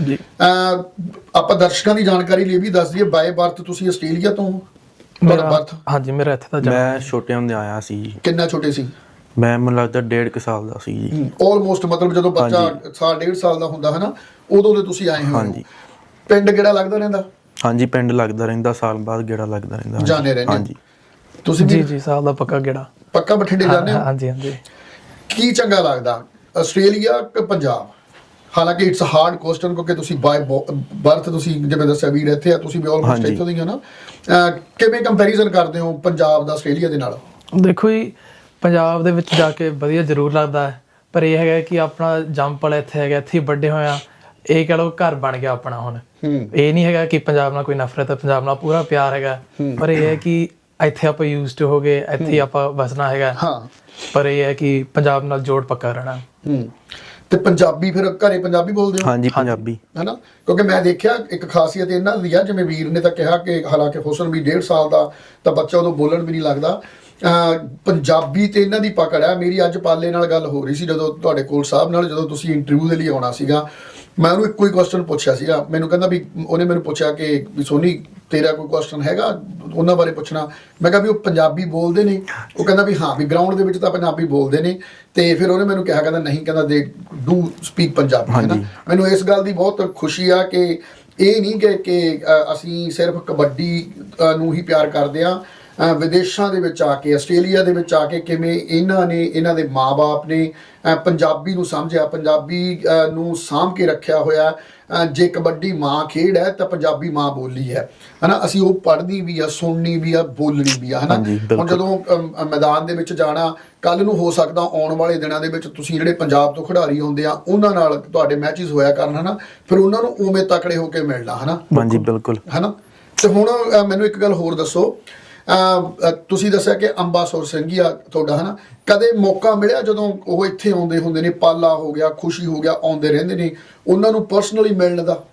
ਆਪਾਂ ਦਰਸ਼ਕਾਂ ਦੀ ਜਾਣਕਾਰੀ ਲਈ ਇਹ ਵੀ ਦੱਸ ਦਈਏ ਬਾਏ ਬਰਥ ਤੁਸੀਂ ਆਸਟ੍ਰੇਲੀਆ ਤੋਂ? ਮੇਰਾ ਬਰਥ ਹਾਂਜੀ ਮੇਰਾ ਇੱਥੇ ਦਾ ਜਨਮ ਮੈਂ ਛੋਟੇ ਹੁੰਦੇ ਆਇਆ ਸੀ। ਕਿੰਨਾ ਛੋਟੇ ਸੀ? ਮੈਂ ਮੈਨੂੰ ਲੱਗਦਾ ਡੇਢ ਕੁ ਸਾਲ ਦਾ ਸੀ ਜੀ। ਆਲਮੋਸਟ ਮਤਲਬ ਜਦੋਂ ਬੱਚਾ ਸਾਲ ਡੇਢ ਸਾਲ ਦਾ ਹੁੰਦਾ ਹੈ ਨਾ ਉਦੋਂ ਦੇ ਤੁਸੀਂ ਆਏ ਹੋ। ਹਾਂਜੀ। ਪਿੰਡ ਕਿਹੜਾ ਲੱਗਦਾ ਰਹਿੰਦਾ? ਹਾਂਜੀ ਪਿੰਡ ਲੱਗਦਾ ਰਹਿੰਦਾ ਸਾਲ ਬਾਅਦ ਗੇੜਾ ਲੱਗਦਾ ਰਹਿੰਦਾ। ਜਾਣੇ ਰਹਿੰਦੇ? ਹਾਂਜੀ। ਤੁਸੀਂ ਜੀ ਵੀ ਜੀ ਸਾਲ ਦਾ ਪੱਕਾ ਗੇੜਾ। ਪੱਕਾ ਬਠਿੰਡੇ ਜਾਂਦੇ ਹੋ? ਹਾਂਜੀ ਹਾਂਜੀ। ਕੀ ਚੰਗਾ ਲੱਗਦਾ ਆਸਟ੍ਰੇਲੀਆ ਕਿ ਪੰਜਾਬ? ਹਾਲਾਂਕਿ ਇਟਸ ਹਾਰਡ ਕੁਐਸਚਨ ਕਿਉਂਕਿ ਤੁਸੀਂ ਬਾਈ ਬਰਥ ਤੁਸੀਂ ਜਿਵੇਂ ਦੱਸਿਆ ਵੀ ਇੱਥੇ ਆ ਤੁਸੀਂ ਵੀ ਆਲਮੋਸਟ। ਇੱਥੋਂ ਦੇ ਹੀ ਹੋ ਨਾ। ਕਿਵੇਂ ਕੰਪੈਰੀਜ਼ਨ ਕਰਦੇ ਹੋ ਪੰਜਾਬ ਦਾ ਆਸਟ੍ਰੇਲੀਆ ਦੇ ਨਾਲ? ਦੇਖੋ ਜੀ ਪੰਜਾਬ ਦੇ ਵਿੱਚ ਜਾ ਕੇ ਵਧੀਆ ਜ਼ਰੂਰ ਲੱਗਦਾ ਹੈ। ਪਰ ਇਹ ਹੈਗਾ ਕਿ ਆਪਣਾ ਜੰਪਲ ਇੱਥੇ ਹੈਗਾ ਇੱਥੇ ਵੱਡੇ ਹੋਇਆ ਇਹ ਕਹ ਲਓ ਘਰ ਬਣ ਗਿਆ ਆਪਣਾ ਹੁਣ। ਇਹ ਨਹੀਂ ਹੈਗਾ ਕਿ ਪੰਜਾਬ ਨਾਲ ਕੋਈ ਨਫ਼ਰਤ ਹੈ ਪੰਜਾਬ ਨਾਲ ਪੂਰਾ ਪਿਆਰ ਹੈਗਾ। ਪਰ ਇਹ ਹੈ ਕਿ ਇੱਥੇ ਆਪਾਂ ਯੂਜ਼ਡ ਹੋ ਗਏ ਇੱਥੇ ਆਪਾਂ ਵਸਣਾ ਹੈਗਾ। ਹਾਂ। ਪਰ ਇਹ ਹੈ ਕਿ ਪੰਜਾਬ ਨਾਲ ਜੋੜ ਪੱਕਾ ਰਹਿਣਾ। ਹੂੰ। ਤੇ ਪੰਜਾਬੀ ਫਿਰ ਘਰੇ ਪੰਜਾਬੀ ਬੋਲਦੇ ਹੋ? ਹਾਂਜੀ ਪੰਜਾਬੀ। ਹੈਨਾ? ਕਿਉਂਕਿ ਮੈਂ ਦੇਖਿਆ ਇੱਕ ਖਾਸੀਅਤ ਇਹਨਾਂ ਦੀ ਆ ਜਿਵੇਂ ਵੀਰ ਨੇ ਤਾਂ ਕਿਹਾ ਕਿ ਹਾਲਾਂਕਿ ਹੁਸਨ ਵੀ 1.5 ਸਾਲ ਦਾ ਤਾਂ ਬੱਚਾ ਉਦੋਂ ਬੋਲਣ ਵੀ ਨਹੀਂ ਲੱਗਦਾ। ਪੰਜਾਬੀ ਤੇ ਇਹਨਾਂ ਦੀ ਪਕੜ ਹੈ। ਮੇਰੀ ਅੱਜ ਪਾਲੇ ਨਾਲ ਗੱਲ ਹੋ ਰਹੀ ਸੀ ਜਦੋਂ ਤੁਹਾਡੇ ਕੋਲ ਸਾਹਿਬ ਨਾਲ ਜਦੋਂ ਤੁਸੀਂ ਇੰਟਰਵਿਊ ਦੇ ਲਈ ਆਉਣਾ ਸੀਗਾ। ਮੈਂ ਉਹਨੂੰ ਇੱਕੋ ਹੀ ਕੁਐਸਚਨ ਪੁੱਛਿਆ ਸੀਗਾ। ਮੈਨੂੰ ਕਹਿੰਦਾ ਵੀ ਉਹਨੇ ਮੈਨੂੰ ਪੁੱਛਿਆ ਕਿ ਵੀ ਸੋਨੀ ਤੇਰਾ ਕੋਈ ਕੁਐਸਚਨ ਹੈਗਾ? ਉਹਨਾਂ ਬਾਰੇ ਪੁੱਛਣਾ। ਮੈਂ ਕਿਹਾ ਵੀ ਉਹ ਪੰਜਾਬੀ ਬੋਲਦੇ ਨੇ। ਉਹ ਕਹਿੰਦਾ ਵੀ ਹਾਂ ਵੀ ਗਰਾਊਂਡ ਦੇ ਵਿੱਚ ਤਾਂ ਪੰਜਾਬੀ ਬੋਲਦੇ ਨੇ। ਤੇ ਫਿਰ ਉਹਨੇ ਮੈਨੂੰ ਕਿਹਾ ਕਹਿੰਦਾ ਨਹੀਂ ਕਹਿੰਦਾ ਦੇ ਡੂ ਸਪੀਕ ਪੰਜਾਬੀ ਹੈ ਨਾ। ਮੈਨੂੰ ਇਸ ਗੱਲ ਦੀ ਬਹੁਤ ਖੁਸ਼ੀ ਆ ਕਿ ਇਹ ਨਹੀਂ ਕਿ ਅਸੀਂ ਸਿਰਫ ਕਬੱਡੀ ਨੂੰ ਹੀ ਪਿਆਰ ਕਰਦੇ ਆ ਵਿਦੇਸ਼ਾਂ ਦੇ ਵਿੱਚ ਆ ਕੇ ਆਸਟ੍ਰੇਲੀਆ ਦੇ ਵਿੱਚ ਆ ਕੇ ਕਿਵੇਂ ਇਹਨਾਂ ਨੇ ਇਹਨਾਂ ਦੇ ਮਾਪੇ ਨੇ ਪੰਜਾਬੀ ਨੂੰ ਸਮਝਿਆ ਪੰਜਾਬੀ ਨੂੰ ਸਾਂਭ ਕੇ ਰੱਖਿਆ ਹੋਇਆ ਜੇ ਕਬੱਡੀ ਮਾਂ ਖੇਡ ਹੈ ਤਾਂ ਪੰਜਾਬੀ ਮਾਂ ਬੋਲੀ ਹੈ। ਹਨਾ ਅਸੀਂ ਉਹ ਪੜ੍ਹਨੀ ਵੀ ਆ ਸੁਣਨੀ ਵੀ ਆ ਬੋਲਣੀ ਵੀ ਆ ਹਨਾ? ਹੁਣ। ਜਦੋਂ ਮੈਦਾਨ ਦੇ ਵਿੱਚ ਜਾਣਾ ਕੱਲ ਨੂੰ ਹੋ ਸਕਦਾ ਆਉਣ ਵਾਲੇ ਦਿਨਾਂ ਦੇ ਵਿੱਚ ਤੁਸੀਂ ਜਿਹੜੇ ਪੰਜਾਬ ਤੋਂ ਖਿਡਾਰੀ ਆਉਂਦੇ ਆ ਉਹਨਾਂ ਨਾਲ ਤੁਹਾਡੇ ਮੈਚਸ ਹੋਇਆ ਕਰਨ ਹਨਾ? ਫਿਰ ਉਹਨਾਂ ਨੂੰ ਉਵੇਂ ਤਕੜੇ ਹੋ ਕੇ ਮਿਲਣਾ ਹਨਾ? ਹਾਂਜੀ ਬਿਲਕੁਲ। ਹਨਾ? ਤੇ ਹੁਣ ਮੈਨੂੰ ਇੱਕ ਗੱਲ ਹੋਰ ਦੱਸੋ। ਤੁਸੀਂ ਦੱਸਿਆ ਕਿ ਅੰਬਾਸੁਰ ਸਿੰਘੀਆ ਤੁਹਾਡਾ ਹਨਾ? ਕਦੇ ਮੌਕਾ ਮਿਲਿਆ ਜਦੋਂ ਉਹ ਇੱਥੇ ਆਉਂਦੇ ਹੁੰਦੇ ਨੇ ਪਾਲਾ ਹੋ ਗਿਆ ਖੁਸ਼ੀ ਹੋ ਗਿਆ ਆਉਂਦੇ ਰਹਿੰਦੇ ਨੇ ਉਹਨਾਂ ਨੂੰ ਪਰਸਨਲੀ ਮਿਲਣ ਦਾ?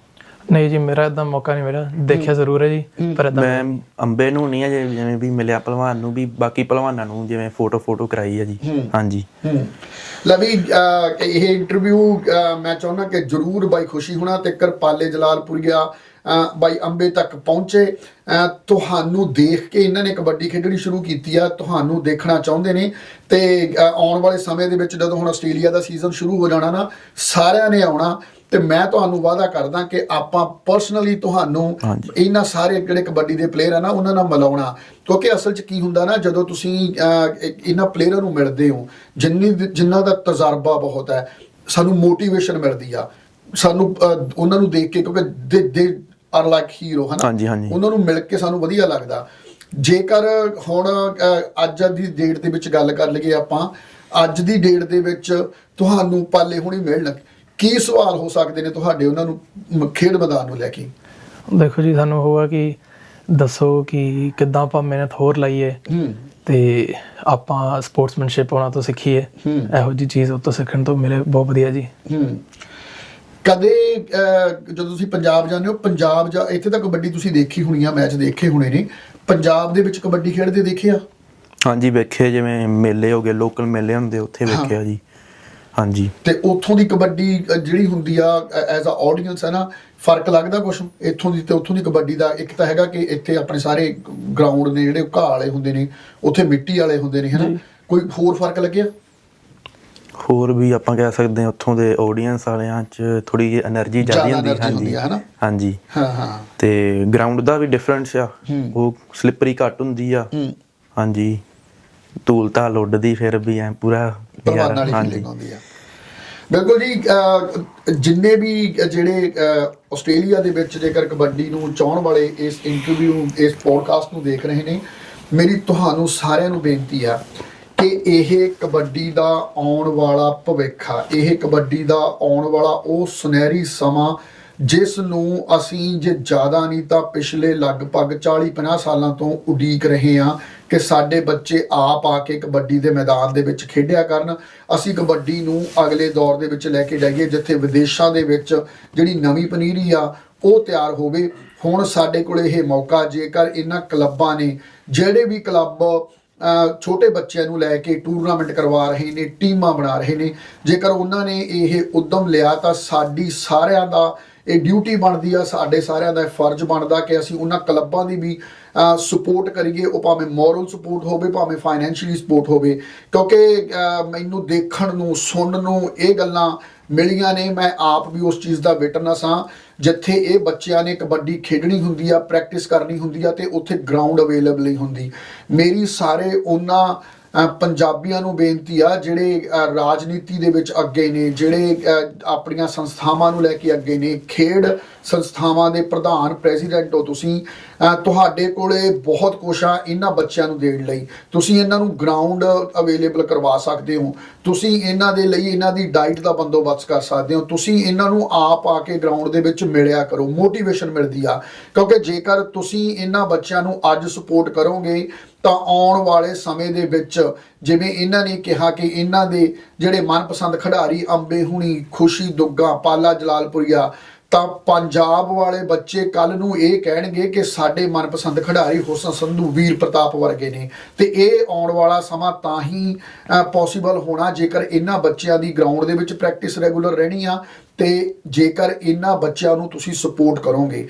ਨਹੀਂ ਜੀ ਮੇਰਾ ਇਦਾਂ ਮੌਕਾ ਨਹੀਂ ਮਿਲਿਆ। ਦੇਖਿਆ ਜ਼ਰੂਰ ਹੈ ਜੀ ਪਰ ਇਦਾਂ ਮੈਂ ਅੰਬੇ ਨੂੰ ਨਹੀਂ ਅਜੇ ਜਿਵੇਂ ਵੀ ਮਿਲਿਆ ਪਹਿਲਵਾਨ ਨੂੰ ਵੀ ਬਾਕੀ ਪਹਿਲਵਾਨਾਂ ਨੂੰ ਜਿਵੇਂ ਫੋਟੋ ਫੋਟੋ ਕਰਾਈ ਹੈ ਜੀ। ਹਾਂਜੀ। ਹੂੰ। ਲਵੀ ਅਹ, ਇਹ ਇੰਟਰਵਿਊ ਮੈਂ ਚਾਹੁੰਦਾ ਕਿ ਜਰੂਰ ਬਾਈ ਖੁਸ਼ੀ ਹੁਣਾ ਤੇ ਕਰਪਾਲੇ ਜਲਾਲਪੁਰੀਆ ਬਾਈ ਅੰਬੇ ਤੱਕ ਪਹੁੰਚੇ। ਤੁਹਾਨੂੰ ਦੇਖ ਕੇ ਇਹਨਾਂ ਨੇ ਕਬੱਡੀ ਖੇਡਣੀ ਸ਼ੁਰੂ ਕੀਤੀ ਆ। ਤੁਹਾਨੂੰ ਦੇਖਣਾ ਚਾਹੁੰਦੇ ਨੇ ਤੇ ਆਉਣ ਵਾਲੇ ਸਮੇਂ ਦੇ ਵਿੱਚ ਜਦੋਂ ਹੁਣ ਆਸਟ੍ਰੇਲੀਆ ਦਾ ਸੀਜ਼ਨ ਸ਼ੁਰੂ ਹੋ ਜਾਣਾ ਨਾ ਸਾਰਿਆਂ ਨੇ ਆਉਣਾ। ਤੇ ਮੈਂ ਤੁਹਾਨੂੰ ਵਾਅਦਾ ਕਰਦਾ ਕਿ ਆਪਾਂ ਪਰਸਨਲੀ ਤੁਹਾਨੂੰ। ਇਹਨਾਂ ਸਾਰੇ ਜਿਹੜੇ ਕਬੱਡੀ ਦੇ ਪਲੇਅਰ ਆ ਨਾ ਉਹਨਾਂ ਨਾਲ ਮਿਲਾਉਣਾ। ਕਿਉਂਕਿ ਅਸਲ 'ਚ ਕੀ ਹੁੰਦਾ ਨਾ ਜਦੋਂ ਤੁਸੀਂ ਇਹਨਾਂ ਪਲੇਅਰਾਂ ਨੂੰ ਮਿਲਦੇ ਹੋ ਜਿੰਨੀ ਜਿਨ੍ਹਾਂ ਦਾ ਤਜਰਬਾ ਬਹੁਤ ਹੈ ਸਾਨੂੰ ਮੋਟੀਵੇਸ਼ਨ ਮਿਲਦੀ ਆ। ਸਾਨੂੰ ਉਹਨਾਂ ਨੂੰ ਦੇਖ ਕੇ ਕਿਉਂਕਿ ਦੇ ਆਰ ਲਾਈਕ ਹੀਰੋ ਹਨਾ? ਹਾਂਜੀ, ਹਾਂਜੀ। ਉਹਨਾਂ ਨੂੰ ਮਿਲ ਕੇ ਸਾਨੂੰ ਵਧੀਆ ਲੱਗਦਾ। ਜੇਕਰ ਹੁਣ ਅੱਜ ਦੀ ਡੇਟ ਦੇ ਵਿੱਚ ਗੱਲ ਕਰ ਲਈਏ ਆਪਾਂ ਅੱਜ ਦੀ ਡੇਟ ਦੇ ਵਿੱਚ ਤੁਹਾਨੂੰ ਪਾਲੇ ਹੁਣੀ ਮਿਲਣ ਕੀ ਸਵਾਲ ਹੋ ਸਕਦੇ ਨੇ ਤੁਹਾਡੇ ਉਹਨਾਂ ਨੂੰ ਮ- ਖੇਡ ਮੈਦਾਨ ਨੂੰ ਲੈ ਕੇ? ਦੇਖੋ ਜੀ ਸਾਨੂੰ ਹੋਗਾ ਕਿ ਦੱਸੋ ਕਿ ਕਿੱਦਾਂ ਆਪਾਂ ਮਿਹਨਤ ਹੋਰ ਲਾਈਏ ਹੂੰ। ਤੇ ਆਪਾਂ ਸਪੋਰਟਸਮੈਨਸ਼ਿਪ ਉਹਨਾਂ ਤੋਂ ਸਿੱਖੀਏ। ਹੂੰ। ਇਹੋ ਜੀ ਚੀਜ਼ ਉਹ ਤੋਂ ਸਿੱਖਣ ਤੋਂ ਮਿਲੇ ਬਹੁਤ ਵਧੀਆ ਜੀ। ਹੂੰ। ਕਦੇ ਜਦੋਂ ਤੁਸੀਂ ਪੰਜਾਬ ਜਾਂਦੇ ਹੋ ਪੰਜਾਬ ਜਾਂ ਇੱਥੇ ਤਾਂ ਕਬੱਡੀ ਤੁਸੀਂ ਦੇਖੀ ਹੋਣੀ ਆ ਮੈਚ ਦੇਖੇ ਹੋਣੇ ਨੇ। ਪੰਜਾਬ ਦੇ ਵਿੱਚ ਕਬੱਡੀ ਖੇਡਦੇ ਦੇਖੇ ਆ? ਹਾਂਜੀ ਵੇਖੇ ਜਿਵੇਂ ਮੇਲੇ ਹੋ ਗਏ ਲੋਕਲ ਮੇਲੇ ਹੁੰਦੇ ਉੱਥੇ ਵੇਖਿਆ ਜੀ। ਹਾਂਜੀ। ਤੇ ਉੱਥੋਂ ਦੀ ਕਬੱਡੀ ਜਿਹੜੀ ਹੁੰਦੀ ਆ ਐਜ਼ ਅ ਆਡੀਅנס ਹੈ ਨਾ ਫ਼ਰਕ ਲੱਗਦਾ ਕੁਛ? ਇੱਥੋਂ ਦੀ ਤੇ ਉੱਥੋਂ ਦੀ ਕਬੱਡੀ ਦਾ ਇੱਕ ਤਾਂ ਹੈਗਾ ਕਿ ਇੱਥੇ ਆਪਣੇ ਸਾਰੇ ਗਰਾਊਂਡ ਨੇ ਜਿਹੜੇ ਘਾਹ ਵਾਲੇ ਹੁੰਦੇ ਨੇ ਉੱਥੇ ਮਿੱਟੀ ਵਾਲੇ ਹੁੰਦੇ ਨੇ ਹਨਾ ਕੋਈ ਹੋਰ ਫ਼ਰਕ ਲੱਗਿਆ? ਹੋਰ ਵੀ ਆਪਾਂ ਕਹਿ ਸਕਦੇ ਹਾਂ ਉੱਥੋਂ ਦੇ ਆਡੀਅנס ਵਾਲਿਆਂ 'ਚ ਥੋੜੀ ਜਿਹੀ એનર્ਜੀ ਜ਼ਿਆਦਾ ਹੁੰਦੀ ਹਾਂਜੀ। ਹਾਂਜੀ। ਤੇ ਗਰਾਊਂਡ ਦਾ ਵੀ ਡਿਫਰੈਂਸ ਆ। ਉਹ ਸਲਿੱਪਰੀ ਘੱਟ ਹੁੰਦੀ ਆ। ਹਾਂਜੀ। ਧੂਲ ਧਾਲ ਉੱਡਦੀ ਫਿਰ ਵੀ ਐ ਪੂਰਾ ਹਾਂਜੀ। ਬਿਲਕੁਲ ਜੀ ਜਿੰਨੇ ਵੀ ਜਿਹੜੇ ਆਸਟ੍ਰੇਲੀਆ ਦੇ ਵਿੱਚ ਜੇਕਰ ਕਬੱਡੀ ਨੂੰ ਚਾਹਣ ਵਾਲੇ ਇਸ ਇੰਟਰਵਿਊ ਇਸ ਪੋਡਕਾਸਟ ਨੂੰ ਦੇਖ ਰਹੇ ਨੇ ਮੇਰੀ ਤੁਹਾਨੂੰ ਸਾਰਿਆਂ ਨੂੰ ਬੇਨਤੀ ਆ ਕਿ ਇਹ ਕਬੱਡੀ ਦਾ ਆਉਣ ਵਾਲਾ ਭਵਿੱਖ ਆ। ਇਹ ਕਬੱਡੀ ਦਾ ਆਉਣ ਵਾਲਾ ਉਹ ਸੁਨਹਿਰੀ ਸਮਾਂ, ਜਿਸ ਨੂੰ ਅਸੀਂ ਜੇ ਜ਼ਿਆਦਾ ਨਹੀਂ ਤਾਂ ਪਿਛਲੇ ਲਗਭਗ 40-50 ਸਾਲਾਂ ਤੋਂ ਉਡੀਕ ਰਹੇ ਹਾਂ ਕਿ ਸਾਡੇ ਬੱਚੇ ਆਪ ਆ ਕੇ ਕਬੱਡੀ ਦੇ ਮੈਦਾਨ ਦੇ ਵਿੱਚ ਖੇਡਿਆ ਕਰਨ। ਅਸੀਂ ਕਬੱਡੀ ਨੂੰ ਅਗਲੇ ਦੌਰ ਦੇ ਵਿੱਚ ਲੈ ਕੇ ਜਾਈਏ, ਜਿੱਥੇ ਵਿਦੇਸ਼ਾਂ ਦੇ ਵਿੱਚ ਜਿਹੜੀ ਨਵੀਂ ਪਨੀਰੀ ਆ, ਉਹ ਤਿਆਰ ਹੋਵੇ। ਹੁਣ ਸਾਡੇ ਕੋਲ ਇਹ ਮੌਕਾ, ਜੇਕਰ ਇਹਨਾਂ ਕਲੱਬਾਂ ਨੇ ਜਿਹੜੇ ਵੀ ਕਲੱਬ ਛੋਟੇ ਬੱਚਿਆਂ ਨੂੰ ਲੈ ਕੇ ਟੂਰਨਾਮੈਂਟ ਕਰਵਾ ਰਹੇ ਨੇ, ਟੀਮਾਂ ਬਣਾ ਰਹੇ ਨੇ। ਜੇਕਰ ਉਹਨਾਂ ਨੇ ਇਹ ਉਦਮ ਲਿਆ ਤਾਂ ਸਾਡੀ ਸਾਰਿਆਂ ਦਾ ਇਹ ਡਿਊਟੀ ਬਣਦੀ ਆ, ਸਾਡੇ ਸਾਰਿਆਂ ਦਾ ਇਹ ਫਰਜ਼ ਬਣਦਾ ਕਿ ਅਸੀਂ ਉਹਨਾਂ ਕਲੱਬਾਂ ਦੀ ਵੀ ਸਪੋਰਟ ਕਰੀਏ। ਉਹ ਭਾਵੇਂ ਮੋਰਲ ਸਪੋਰਟ ਹੋਵੇ, ਭਾਵੇਂ ਫਾਈਨੈਂਸ਼ੀਅਲੀ ਸਪੋਰਟ ਹੋਵੇ। ਕਿਉਂਕਿ ਮੈਨੂੰ ਦੇਖਣ ਨੂੰ, ਸੁਣਨ ਨੂੰ ਇਹ ਗੱਲਾਂ ਮਿਲੀਆਂ ਨੇ, ਮੈਂ ਆਪ ਵੀ ਉਸ ਚੀਜ਼ ਦਾ ਵਿਟਨੈਸ ਹਾਂ। ਜਿੱਥੇ ਇਹ ਬੱਚਿਆਂ ਨੇ ਕਬੱਡੀ ਖੇਡਣੀ ਹੁੰਦੀ ਆ ਪ੍ਰੈਕਟਿਸ ਕਰਨੀ ਹੁੰਦੀ ਆ ਤੇ ਉੱਥੇ ਗਰਾਊਂਡ ਅਵੇਲੇਬਲ ਨਹੀਂ ਹੁੰਦੀ। ਮੇਰੀ ਸਾਰੇ ਉਹਨਾਂ ਪੰਜਾਬੀਆਂ ਨੂੰ ਬੇਨਤੀ ਆ, ਜਿਹੜੇ ਰਾਜਨੀਤੀ ਦੇ ਵਿੱਚ ਅੱਗੇ ਨੇ, ਜਿਹੜੇ ਆਪਣੀਆਂ ਸੰਸਥਾਵਾਂ ਨੂੰ ਲੈ ਕੇ ਅੱਗੇ ਨੇ, ਖੇਡ ਸੰਸਥਾਵਾਂ ਦੇ ਪ੍ਰਧਾਨ ਪ੍ਰੈਜ਼ੀਡੈਂਟ ਹੋ ਤੁਸੀਂ ਤੁਹਾਡੇ ਕੋਲੇ ਬਹੁਤ ਕੁਛ ਆ ਇਹਨਾਂ ਬੱਚਿਆਂ ਨੂੰ ਦੇਣ ਲਈ। ਤੁਸੀਂ ਇਹਨਾਂ ਨੂੰ ਗਰਾਊਂਡ ਅਵੇਲੇਬਲ ਕਰਵਾ ਸਕਦੇ ਹੋ। ਤੁਸੀਂ ਇਹਨਾਂ ਦੇ ਲਈ ਇਹਨਾਂ ਦੀ ਡਾਈਟ ਦਾ ਬੰਦੋਬਸਤ ਕਰ ਸਕਦੇ ਹੋ। ਤੁਸੀਂ ਇਹਨਾਂ ਨੂੰ ਆਪ ਆ ਕੇ ਗਰਾਊਂਡ ਦੇ ਵਿੱਚ ਮਿਲਿਆ ਕਰੋ। ਮੋਟੀਵੇਸ਼ਨ ਮਿਲਦੀ ਆ। ਕਿਉਂਕਿ ਜੇਕਰ ਤੁਸੀਂ ਇਹਨਾਂ ਬੱਚਿਆਂ ਨੂੰ ਅੱਜ ਸਪੋਰਟ ਕਰੋਗੇ, ਤਾਂ ਆਉਣ ਵਾਲੇ ਸਮੇਂ ਦੇ ਵਿੱਚ ਜਿਵੇਂ ਇਹਨਾਂ ਨੇ ਕਿਹਾ ਕਿ ਇਹਨਾਂ ਦੇ ਜਿਹੜੇ ਮਨਪਸੰਦ ਖਿਡਾਰੀ ਅੰਬੇ ਹੁਣੀ, ਖੁਸ਼ੀ ਦੁੱਗਾ, ਪਾਲਾ ਜਲਾਲਪੁਰੀਆ ਤਾਂ ਪੰਜਾਬ ਵਾਲੇ ਬੱਚੇ ਕੱਲ ਨੂੰ ਇਹ ਕਹਿਣਗੇ ਕਿ ਸਾਡੇ ਮਨਪਸੰਦ ਖਿਡਾਰੀ ਹੁਸਨ ਸੰਧੂ, ਵੀਰ ਪ੍ਰਤਾਪ ਵਰਗੇ ਨੇ। ਤੇ ਇਹ ਆਉਣ ਵਾਲਾ ਸਮਾਂ ਤਾਂ ਹੀ ਪੋਸੀਬਲ ਹੋਣਾ ਜੇਕਰ ਇਹਨਾਂ ਬੱਚਿਆਂ ਦੀ ਗਰਾਊਂਡ ਦੇ ਵਿੱਚ ਪ੍ਰੈਕਟਿਸ ਰੈਗੂਲਰ ਰਹਿਣੀ ਆ ਤੇ ਜੇਕਰ ਇਹਨਾਂ ਬੱਚਿਆਂ ਨੂੰ ਤੁਸੀਂ ਸਪੋਰਟ ਕਰੋਗੇ।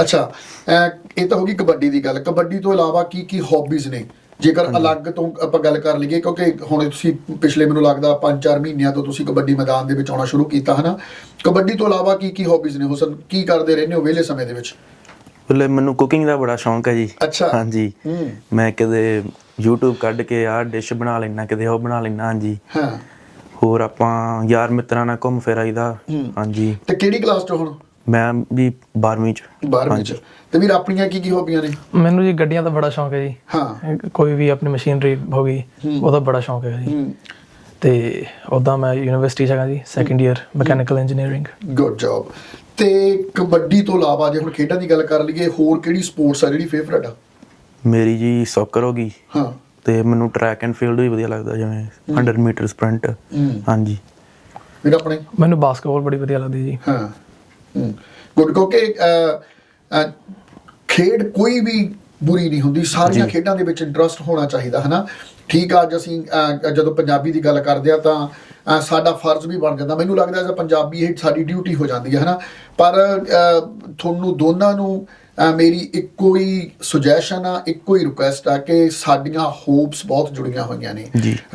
ਅੱਛਾ ਇਹ ਤਾਂ ਹੋ ਗਈ ਕਬੱਡੀ ਦੀ ਗੱਲ। ਕਬੱਡੀ ਤੋਂ ਇਲਾਵਾ ਕੀ ਕੀ ਹੌਬੀਜ਼ ਨੇ? ਜੇਕਰ ਅਲੱਗ ਤੋਂ ਆਪਾਂ ਗੱਲ ਕਰ ਲਈਏ ਕਿਉਂਕਿ ਹੁਣ ਤੁਸੀਂ ਪਿਛਲੇ ਮੈਨੂੰ ਲੱਗਦਾ 5-4 ਮਹੀਨਿਆਂ ਤੋਂ ਤੁਸੀਂ ਕਬੱਡੀ ਮੈਦਾਨ ਦੇ ਵਿੱਚ ਆਉਣਾ ਸ਼ੁਰੂ ਕੀਤਾ ਹਨਾ? ਕਬੱਡੀ ਤੋਂ ਇਲਾਵਾ ਕੀ ਕੀ ਹੌਬੀਜ਼ ਨੇ? ਹੁਸਨ ਕੀ ਕਰਦੇ ਰਹਿੰਦੇ ਹੋ ਵਿਹਲੇ ਸਮੇਂ ਦੇ ਵਿੱਚ? ਬੋਲੇ ਮੈਨੂੰ ਕੁਕਿੰਗ ਦਾ ਬੜਾ ਸ਼ੌਂਕ ਹੈ ਜੀ। ਅੱਛਾ। ਹਾਂਜੀ। ਮੈਂ ਕਦੇ YouTube ਕੱਢ ਕੇ ਆਹ ਡਿਸ਼ ਬਣਾ ਲੈਣਾ ਕਦੇ ਉਹ ਬਣਾ ਲੈਣਾ ਹਾਂਜੀ। ਹਾਂ। ਹੋਰ ਆਪਾਂ ਯਾਰ ਮਿੱਤਰਾਂ ਨਾਲ ਘੁੰਮ ਫਿਰ ਆਈਦਾ ਹਾਂਜੀ। ਤੇ ਕਿਹੜੀ ਕਲਾਸ ਚ ਹੁਣ? ਮੈਂ ਵੀ 12ਵੀਂ ਚ। 12ਵੀਂ ਚ। ਤੇ ਵੀਰ ਆਪਣੀਆਂ ਕੀ ਕੀ ਹੌਬੀਆਂ ਨੇ? ਮੈਨੂੰ ਜੀ ਗੱਡੀਆਂ ਦਾ ਬੜਾ ਸ਼ੌਂਕ ਹੈ ਜੀ। ਹਾਂ। ਕੋਈ ਵੀ ਆਪਣੀ ਮਸ਼ੀਨਰੀ ਹੋ ਗਈ ਉਹਦਾ ਬੜਾ ਸ਼ੌਂਕ ਹੈ ਜੀ। ਤੇ ਉਦਾਂ ਮੈਂ ਯੂਨੀਵਰਸਿਟੀ ਚ ਹੈਗਾ ਜੀ second year mechanical engineering good job ਤੇ ਕਬੱਡੀ ਤੋਂ ਇਲਾਵਾ ਜੇ ਹੁਣ ਖੇਡਾਂ ਦੀ ਗੱਲ ਕਰ ਲਈਏ ਹੋਰ ਕਿਹੜੀ ਸਪੋਰਟਸ ਆ ਜਿਹੜੀ ਫੇਵਰਟ ਆ? ਮੇਰੀ ਜੀ ਸੌਕਰ ਹੋ ਗਈ। ਹਾਂ। ਤੇ ਮੈਨੂੰ ਟਰੈਕ ਐਂਡ ਫੀਲਡ ਵੀ ਵਧੀਆ ਲੱਗਦਾ ਜਿਵੇਂ 100 ਮੀਟਰ ਸਪ੍ਰਿੰਟ। ਹਾਂਜੀ। ਵੀਰ ਆਪਣੇ? ਮੈਨੂੰ ਬਾਸਕਟਬਾਲ ਬੜੀ ਵਧੀਆ ਲੱਗਦੀ ਜੀ। ਹਾਂ। ਗੁੱਡ ਕਿਉਂਕਿ ਖੇਡ ਕੋਈ ਵੀ ਬੁਰੀ ਨਹੀਂ ਹੁੰਦੀ। ਸਾਰੀਆਂ। ਖੇਡਾਂ ਦੇ ਵਿੱਚ ਇੰਟਰਸਟ ਹੋਣਾ ਚਾਹੀਦਾ ਹਨਾ? ਠੀਕ ਆ ਅੱਜ ਅਸੀਂ ਜਦੋਂ ਪੰਜਾਬੀ ਦੀ ਗੱਲ ਕਰਦੇ ਆ ਤਾਂ ਸਾਡਾ ਫਰਜ਼ ਵੀ ਬਣ ਜਾਂਦਾ। ਮੈਨੂੰ ਲੱਗਦਾ ਐਜ਼ ਪੰਜਾਬੀ ਇਹ ਸਾਡੀ ਡਿਊਟੀ ਹੋ ਜਾਂਦੀ ਹੈ ਹਨਾ? ਪਰ ਅਹ, ਤੁਹਾਨੂੰ ਦੋਨਾਂ ਨੂੰ ਮੇਰੀ ਇੱਕੋ ਹੀ ਸੁਜੈਸ਼ਨ ਆ ਇੱਕੋ ਹੀ ਰਿਕੁਐਸਟ ਆ ਕਿ ਸਾਡੀਆਂ ਹੋਪਸ ਬਹੁਤ ਜੁੜੀਆਂ ਹੋਈਆਂ ਨੇ।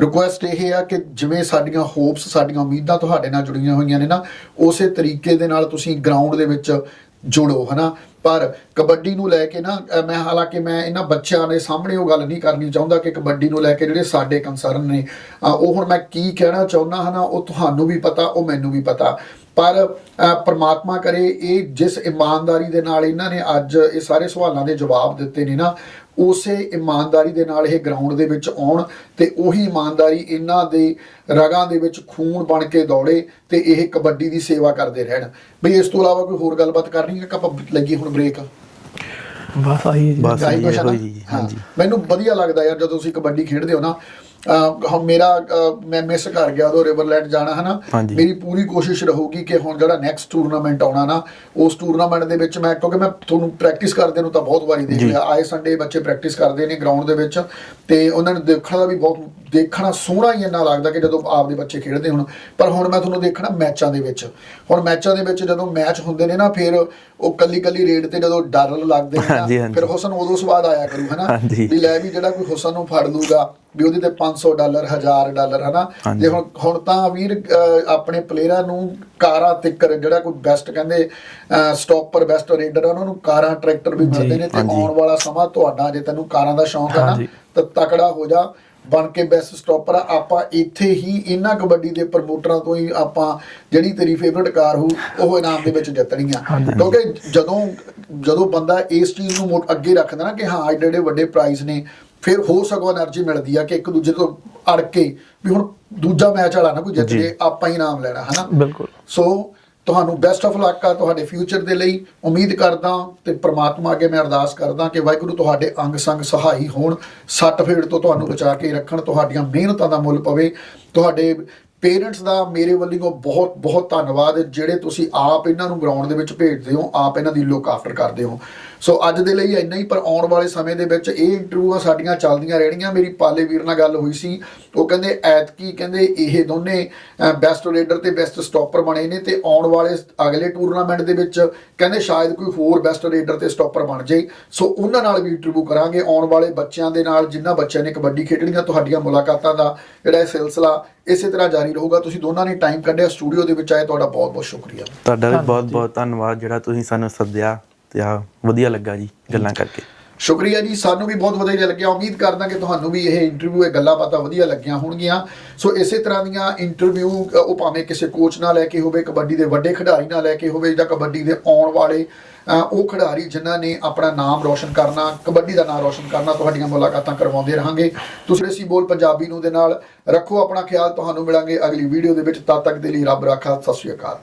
ਰਿਕੁਐਸਟ ਇਹ ਆ ਕਿ ਜਿਵੇਂ ਸਾਡੀਆਂ ਹੋਪਸ ਸਾਡੀਆਂ ਉਮੀਦਾਂ ਤੁਹਾਡੇ ਨਾਲ ਜੁੜੀਆਂ ਹੋਈਆਂ ਨੇ ਨਾ ਉਸੇ ਤਰੀਕੇ ਦੇ ਨਾਲ ਤੁਸੀਂ ਗਰਾਊਂਡ ਦੇ ਵਿੱਚ ਜੁੜੋ ਹਨਾ? ਪਰ ਕਬੱਡੀ ਨੂੰ ਲੈ ਕੇ ਨਾ ਮੈਂ ਹਾਲਾਂਕਿ ਮੈਂ ਇਹਨਾਂ ਬੱਚਿਆਂ ਦੇ ਸਾਹਮਣੇ ਉਹ ਗੱਲ ਨਹੀਂ ਕਰਨੀ ਚਾਹੁੰਦਾ ਕਿ ਕਬੱਡੀ ਨੂੰ ਲੈ ਕੇ ਜਿਹੜੇ ਸਾਡੇ ਕੰਸਰਨ ਨੇ ਉਹ ਹੁਣ ਮੈਂ ਕੀ ਕਹਿਣਾ ਚਾਹੁੰਦਾ ਹਨਾ ਉਹ ਤੁਹਾਨੂੰ ਵੀ ਪਤਾ ਉਹ ਮੈਨੂੰ ਵੀ ਪਤਾ। ਪਰ ਪ੍ਰਮਾਤਮਾ ਕਰੇ ਇਹ ਜਿਸ ਇਮਾਨਦਾਰੀ ਦੇ ਨਾਲ ਇਹਨਾਂ ਨੇ ਅੱਜ ਇਹ ਸਾਰੇ ਸਵਾਲਾਂ ਦੇ ਜਵਾਬ ਦਿੱਤੇ ਨੇ ਨਾ ਉਸੇ ਇਮਾਨਦਾਰੀ ਦੇ ਨਾਲ ਇਹ ਗਰਾਊਂਡ ਦੇ ਵਿੱਚ ਆਉਣ ਤੇ ਉਹੀ ਇਮਾਨਦਾਰੀ ਇਹਨਾਂ ਦੇ ਰਗਾਂ ਦੇ ਵਿੱਚ ਖੂਨ ਬਣ ਕੇ ਦੌੜੇ ਤੇ ਇਹ ਕਬੱਡੀ ਦੀ ਸੇਵਾ ਕਰਦੇ ਰਹਿਣ ਬਈ ਇਸ ਤੋਂ ਇਲਾਵਾ ਕੋਈ ਹੋਰ ਗੱਲਬਾਤ ਕਰਨੀ ਹੈ ਕਿ ਆਪਾਂ ਲੱਗੀ ਹੁਣ ਬ੍ਰੇਕ ਬਸ ਆਹੀ ਹੈ ਜੀ ਬਸ ਗਾਈ ਜੀ, ਕੁਛ ਹੈ ਇਹੋ ਨਾ? ਜੀ, ਹਾਂ। ਹਾਂਜੀ। ਮੈਨੂੰ ਵਧੀਆ ਲੱਗਦਾ ਯਾਰ ਜਦੋਂ ਤੁਸੀਂ ਕਬੱਡੀ ਖੇਡਦੇ ਹੋ ਨਾ ਹੁਣ ਮੇਰਾ ਮੈਂ ਮਿਸ ਕਰ ਗਿਆ ਉਦੋਂ ਰਿਵਰਲੈਂਡ ਜਾਣਾ ਹਨਾ। ਮੇਰੀ ਪੂਰੀ ਕੋਸ਼ਿਸ਼ ਰਹੂਗੀ ਕਿ ਹੁਣ ਜਿਹੜਾ ਨੈਕਸਟ ਟੂਰਨਾਮੈਂਟ ਆਉਣਾ ਨਾ ਉਸ ਟੂਰਨਾਮੈਂਟ ਦੇ ਵਿੱਚ ਮੈਂ ਕਿਉਂਕਿ ਮੈਂ ਤੁਹਾਨੂੰ ਪ੍ਰੈਕਟਿਸ ਕਰਦੇ ਨੂੰ ਤਾਂ ਬਹੁਤ ਵਾਰੀ ਦੇਖ। ਲਿਆ ਆਏ ਸੰਡੇ ਬੱਚੇ ਪ੍ਰੈਕਟਿਸ ਕਰਦੇ ਨੇ ਗਰਾਊਂਡ ਦੇ ਵਿੱਚ ਤੇ ਉਹਨਾਂ ਨੂੰ ਦੇਖਣ ਦਾ ਵੀ ਬਹੁਤ ਦੇਖਣਾ ਸੋਹਣਾ ਹੀ ਇੰਨਾ ਲੱਗਦਾ ਕਿ ਜਦੋਂ ਆਪਦੇ ਬੱਚੇ ਖੇਡਦੇ ਹੁਣ ਪਰ ਹੁਣ ਮੈਂ ਤੁਹਾਨੂੰ ਦੇਖਣਾ ਮੈਚਾਂ ਦੇ ਵਿੱਚ ਹੁਣ ਮੈਚਾਂ ਦੇ ਵਿੱਚ ਜਦੋਂ ਮੈਚ ਹੁੰਦੇ ਨੇ ਨਾ ਫਿਰ ਉਹ ਕੱਲੀ ਕੱਲੀ ਰੇਡ ਤੇ ਜਦੋਂ ਡਰ ਲੱਗਦੇ ਨੇ। ਫਿਰ ਹੁਸਨ ਉਦੋਂ ਸਵਾਦ ਆਇਆ ਕਰੂ ਹਨਾ। ਵੀ ਲੈ ਵੀ ਜਿਹੜਾ ਕੋਈ ਹੁਸਨ ਨੂੰ ਫੜ ਲੂਗਾ ਵੀ ਉਹਦੇ ਤੇ 500 ਡਾਲਰ 1000 ਡਾਲਰ ਹਨਾ। ਤੇ ਹੁਣ ਹੁਣ ਤਾਂ ਵੀਰ ਆਪਣੇ ਪਲੇਅਰਾਂ ਨੂੰ ਕਾਰਾਂ ਤਿੱਕਰ ਜਿਹੜਾ ਕੋਈ ਬੈਸਟ ਕਹਿੰਦੇ ਸਟਾਪਰ ਬੈਸਟ ਰੇਡਰ ਉਹਨਾਂ ਨੂੰ ਕਾਰਾਂ ਟਰੈਕਟਰ ਵੀ ਮਿਲਦੇ ਨੇ ਤੇ। ਆਉਣ ਵਾਲਾ ਸਮਾਂ ਤੁਹਾਡਾ ਜੇ ਤੈਨੂੰ ਕਾਰਾਂ ਦਾ ਸ਼ੌਂਕ ਹੈ ਨਾ। ਤਾਂ ਤਕੜਾ ਹੋ ਜਾ ਬਣ ਕੇ ਬੈਸਟ ਸਟਾਪਰ ਆਪਾਂ ਇੱਥੇ ਹੀ ਇਹਨਾਂ ਕਬੱਡੀ ਦੇ ਪ੍ਰਮੋਟਰਾਂ ਤੋਂ ਹੀ ਆਪਾਂ ਜਿਹੜੀ ਤੇਰੀ ਫੇਵਰਿਟ ਕਾਰ ਹੋ ਉਹ ਇਨਾਮ ਦੇ ਵਿੱਚ ਜਿੱਤਣੀ ਆ। ਕਿਉਂਕਿ ਜਦੋਂ ਜਦੋਂ ਬੰਦਾ ਇਸ ਚੀਜ਼ ਨੂੰ ਅੱਗੇ ਰੱਖਦਾ ਨਾ ਕਿ ਹਾਂ ਐਡੇ ਐਡੇ ਵੱਡੇ ਪ੍ਰਾਈਜ਼ ਨੇ ਫਿਰ ਹੋ ਸਕਦਾ એનર્ਜੀ ਮਿਲਦੀ ਆ ਕਿ ਇੱਕ ਦੂਜੇ ਤੋਂ ਅੜ ਕੇ ਵੀ ਹੁਣ ਦੂਜਾ ਮੈਚ ਵਾਲਾ ਨਾ ਕੋਈ ਜਿੱਤ ਜੇ। ਆਪਾਂ ਹੀ ਨਾਮ ਲੈਣਾ ਹਨਾ? ਬਿਲਕੁਲ। ਸੋ ਤੁਹਾਨੂੰ ਬੈਸਟ ਆਫ ਲੱਕ ਆ ਤੁਹਾਡੇ ਫਿਊਚਰ ਦੇ ਲਈ। ਉਮੀਦ ਕਰਦਾ ਤੇ ਪ੍ਰਮਾਤਮਾ ਅੱਗੇ ਮੈਂ ਅਰਦਾਸ ਕਰਦਾ ਕਿ ਵਾਹਿਗੁਰੂ ਤੁਹਾਡੇ ਅੰਗ ਸੰਗ ਸਹਾਈ ਹੋਣ ਸੱਟ ਫੇੜ ਤੋਂ ਤੁਹਾਨੂੰ ਬਚਾ ਕੇ ਰੱਖਣ ਤੁਹਾਡੀਆਂ ਮਿਹਨਤਾਂ ਦਾ ਮੁੱਲ ਪਵੇ। ਤੁਹਾਡੇ ਪੇਰੈਂਟਸ ਦਾ ਮੇਰੇ ਵੱਲੋਂ ਬਹੁਤ ਬਹੁਤ ਧੰਨਵਾਦ ਜਿਹੜੇ ਤੁਸੀਂ ਆਪ ਇਹਨਾਂ ਨੂੰ ਗਰਾਊਂਡ ਦੇ ਵਿੱਚ ਭੇਜਦੇ ਹੋ ਆਪ ਇਹਨਾਂ ਦੀ ਲੁੱਕ ਆਫਟਰ ਕਰਦੇ ਹੋ। ਸੋ ਅੱਜ ਦੇ ਲਈ ਇੰਨਾ ਹੀ ਪਰ ਆਉਣ ਵਾਲੇ ਸਮੇਂ ਦੇ ਵਿੱਚ ਇਹ ਇੰਟਰਵਿਊਆਂ ਸਾਡੀਆਂ ਚੱਲਦੀਆਂ ਰਹਿਣੀਆਂ ਮੇਰੀ ਪਾਲੇ ਵੀਰ ਨਾਲ ਗੱਲ ਹੋਈ ਸੀ। ਉਹ ਕਹਿੰਦੇ ਐਤਕੀ ਕਹਿੰਦੇ ਇਹ ਦੋਨੇ ਬੈਸਟ ਰੇਡਰ ਤੇ ਬੈਸਟ ਸਟਾਪਰ ਬਣੇ ਨੇ ਤੇ ਆਉਣ ਵਾਲੇ ਅਗਲੇ ਟੂਰਨਾਮੈਂਟ ਦੇ ਵਿੱਚ ਕਹਿੰਦੇ ਸ਼ਾਇਦ ਕੋਈ ਹੋਰ ਬੈਸਟ ਰੇਡਰ ਤੇ ਸਟਾਪਰ ਬਣ ਜਾਏ। ਸੋ ਉਹਨਾਂ ਨਾਲ ਵੀ ਇੰਟਰਵਿਊ ਕਰਾਂਗੇ। ਆਉਣ ਵਾਲੇ ਬੱਚਿਆਂ ਦੇ ਨਾਲ ਜਿਨ੍ਹਾਂ ਬੱਚਿਆਂ ਨੇ ਕਬੱਡੀ ਖੇਡਣੀਆਂ ਤੁਹਾਡੀਆਂ ਮੁਲਾਕਾਤਾਂ ਦਾ ਜਿਹੜਾ ਇਹ ਸਿਲਸਿਲਾ ਇਸੇ ਤਰ੍ਹਾਂ ਜਾਰੀ ਰਹੂਗਾ। ਤੁਸੀਂ ਦੋਨਾਂ ਨੇ ਟਾਈਮ ਕੱਢਿਆ। ਸਟੂਡੀਓ ਦੇ ਵਿੱਚ ਆਏ ਤੁਹਾਡਾ ਬਹੁਤ ਬਹੁਤ ਸ਼ੁਕਰੀਆ। ਤੁਹਾਡਾ ਵੀ ਬਹੁਤ ਬਹੁਤ ਧੰਨਵਾਦ ਜਿਹੜਾ ਤੁਸੀਂ ਸਾਨੂੰ ਸੱਦਿਆ। ਤੇ ਆ ਵਧੀਆ ਲੱਗਾ ਜੀ ਗੱਲਾਂ ਕਰਕੇ। ਸ਼ੁਕਰੀਆ ਜੀ ਸਾਨੂੰ ਵੀ ਬਹੁਤ ਵਧੀਆ ਲੱਗਿਆ। ਉਮੀਦ ਕਰਦਾ ਕਿ ਤੁਹਾਨੂੰ ਵੀ ਇਹ ਇੰਟਰਵਿਊ ਇਹ ਗੱਲਾਂ ਬਾਤਾਂ ਵਧੀਆ ਲੱਗੀਆਂ ਹੋਣਗੀਆਂ। ਸੋ ਇਸੇ ਤਰ੍ਹਾਂ ਦੀਆਂ ਇੰਟਰਵਿਊ ਉਹ ਭਾਵੇਂ ਕਿਸੇ ਕੋਚ ਨਾਲ ਲੈ ਕੇ ਹੋਵੇ ਕਬੱਡੀ ਦੇ ਵੱਡੇ ਖਿਡਾਰੀ ਨਾਲ ਲੈ ਕੇ ਹੋਵੇ ਜਾਂ ਕਬੱਡੀ ਦੇ ਆਉਣ ਵਾਲੇ ਉਹ ਖਿਡਾਰੀ ਜਿਨ੍ਹਾਂ ਨੇ ਆਪਣਾ ਨਾਮ ਰੋਸ਼ਨ ਕਰਨਾ ਕਬੱਡੀ ਦਾ ਨਾਮ ਰੋਸ਼ਨ ਕਰਨਾ ਤੁਹਾਡੀਆਂ ਮੁਲਾਕਾਤਾਂ ਕਰਵਾਉਂਦੇ ਰਹਾਂਗੇ। ਤੁਸੀਂ ਅਸੀਂ ਬੋਲ ਪੰਜਾਬੀ ਨੂੰ ਦੇ ਨਾਲ ਰੱਖੋ ਆਪਣਾ ਖਿਆਲ। ਤੁਹਾਨੂੰ ਮਿਲਾਂਗੇ ਅਗਲੀ ਵੀਡੀਓ ਦੇ ਵਿੱਚ। ਤਦ ਤੱਕ ਦੇ ਲਈ ਰੱਬ ਰਾਖਾ। ਸਤਿ ਸ਼੍ਰੀ ਅਕਾਲ।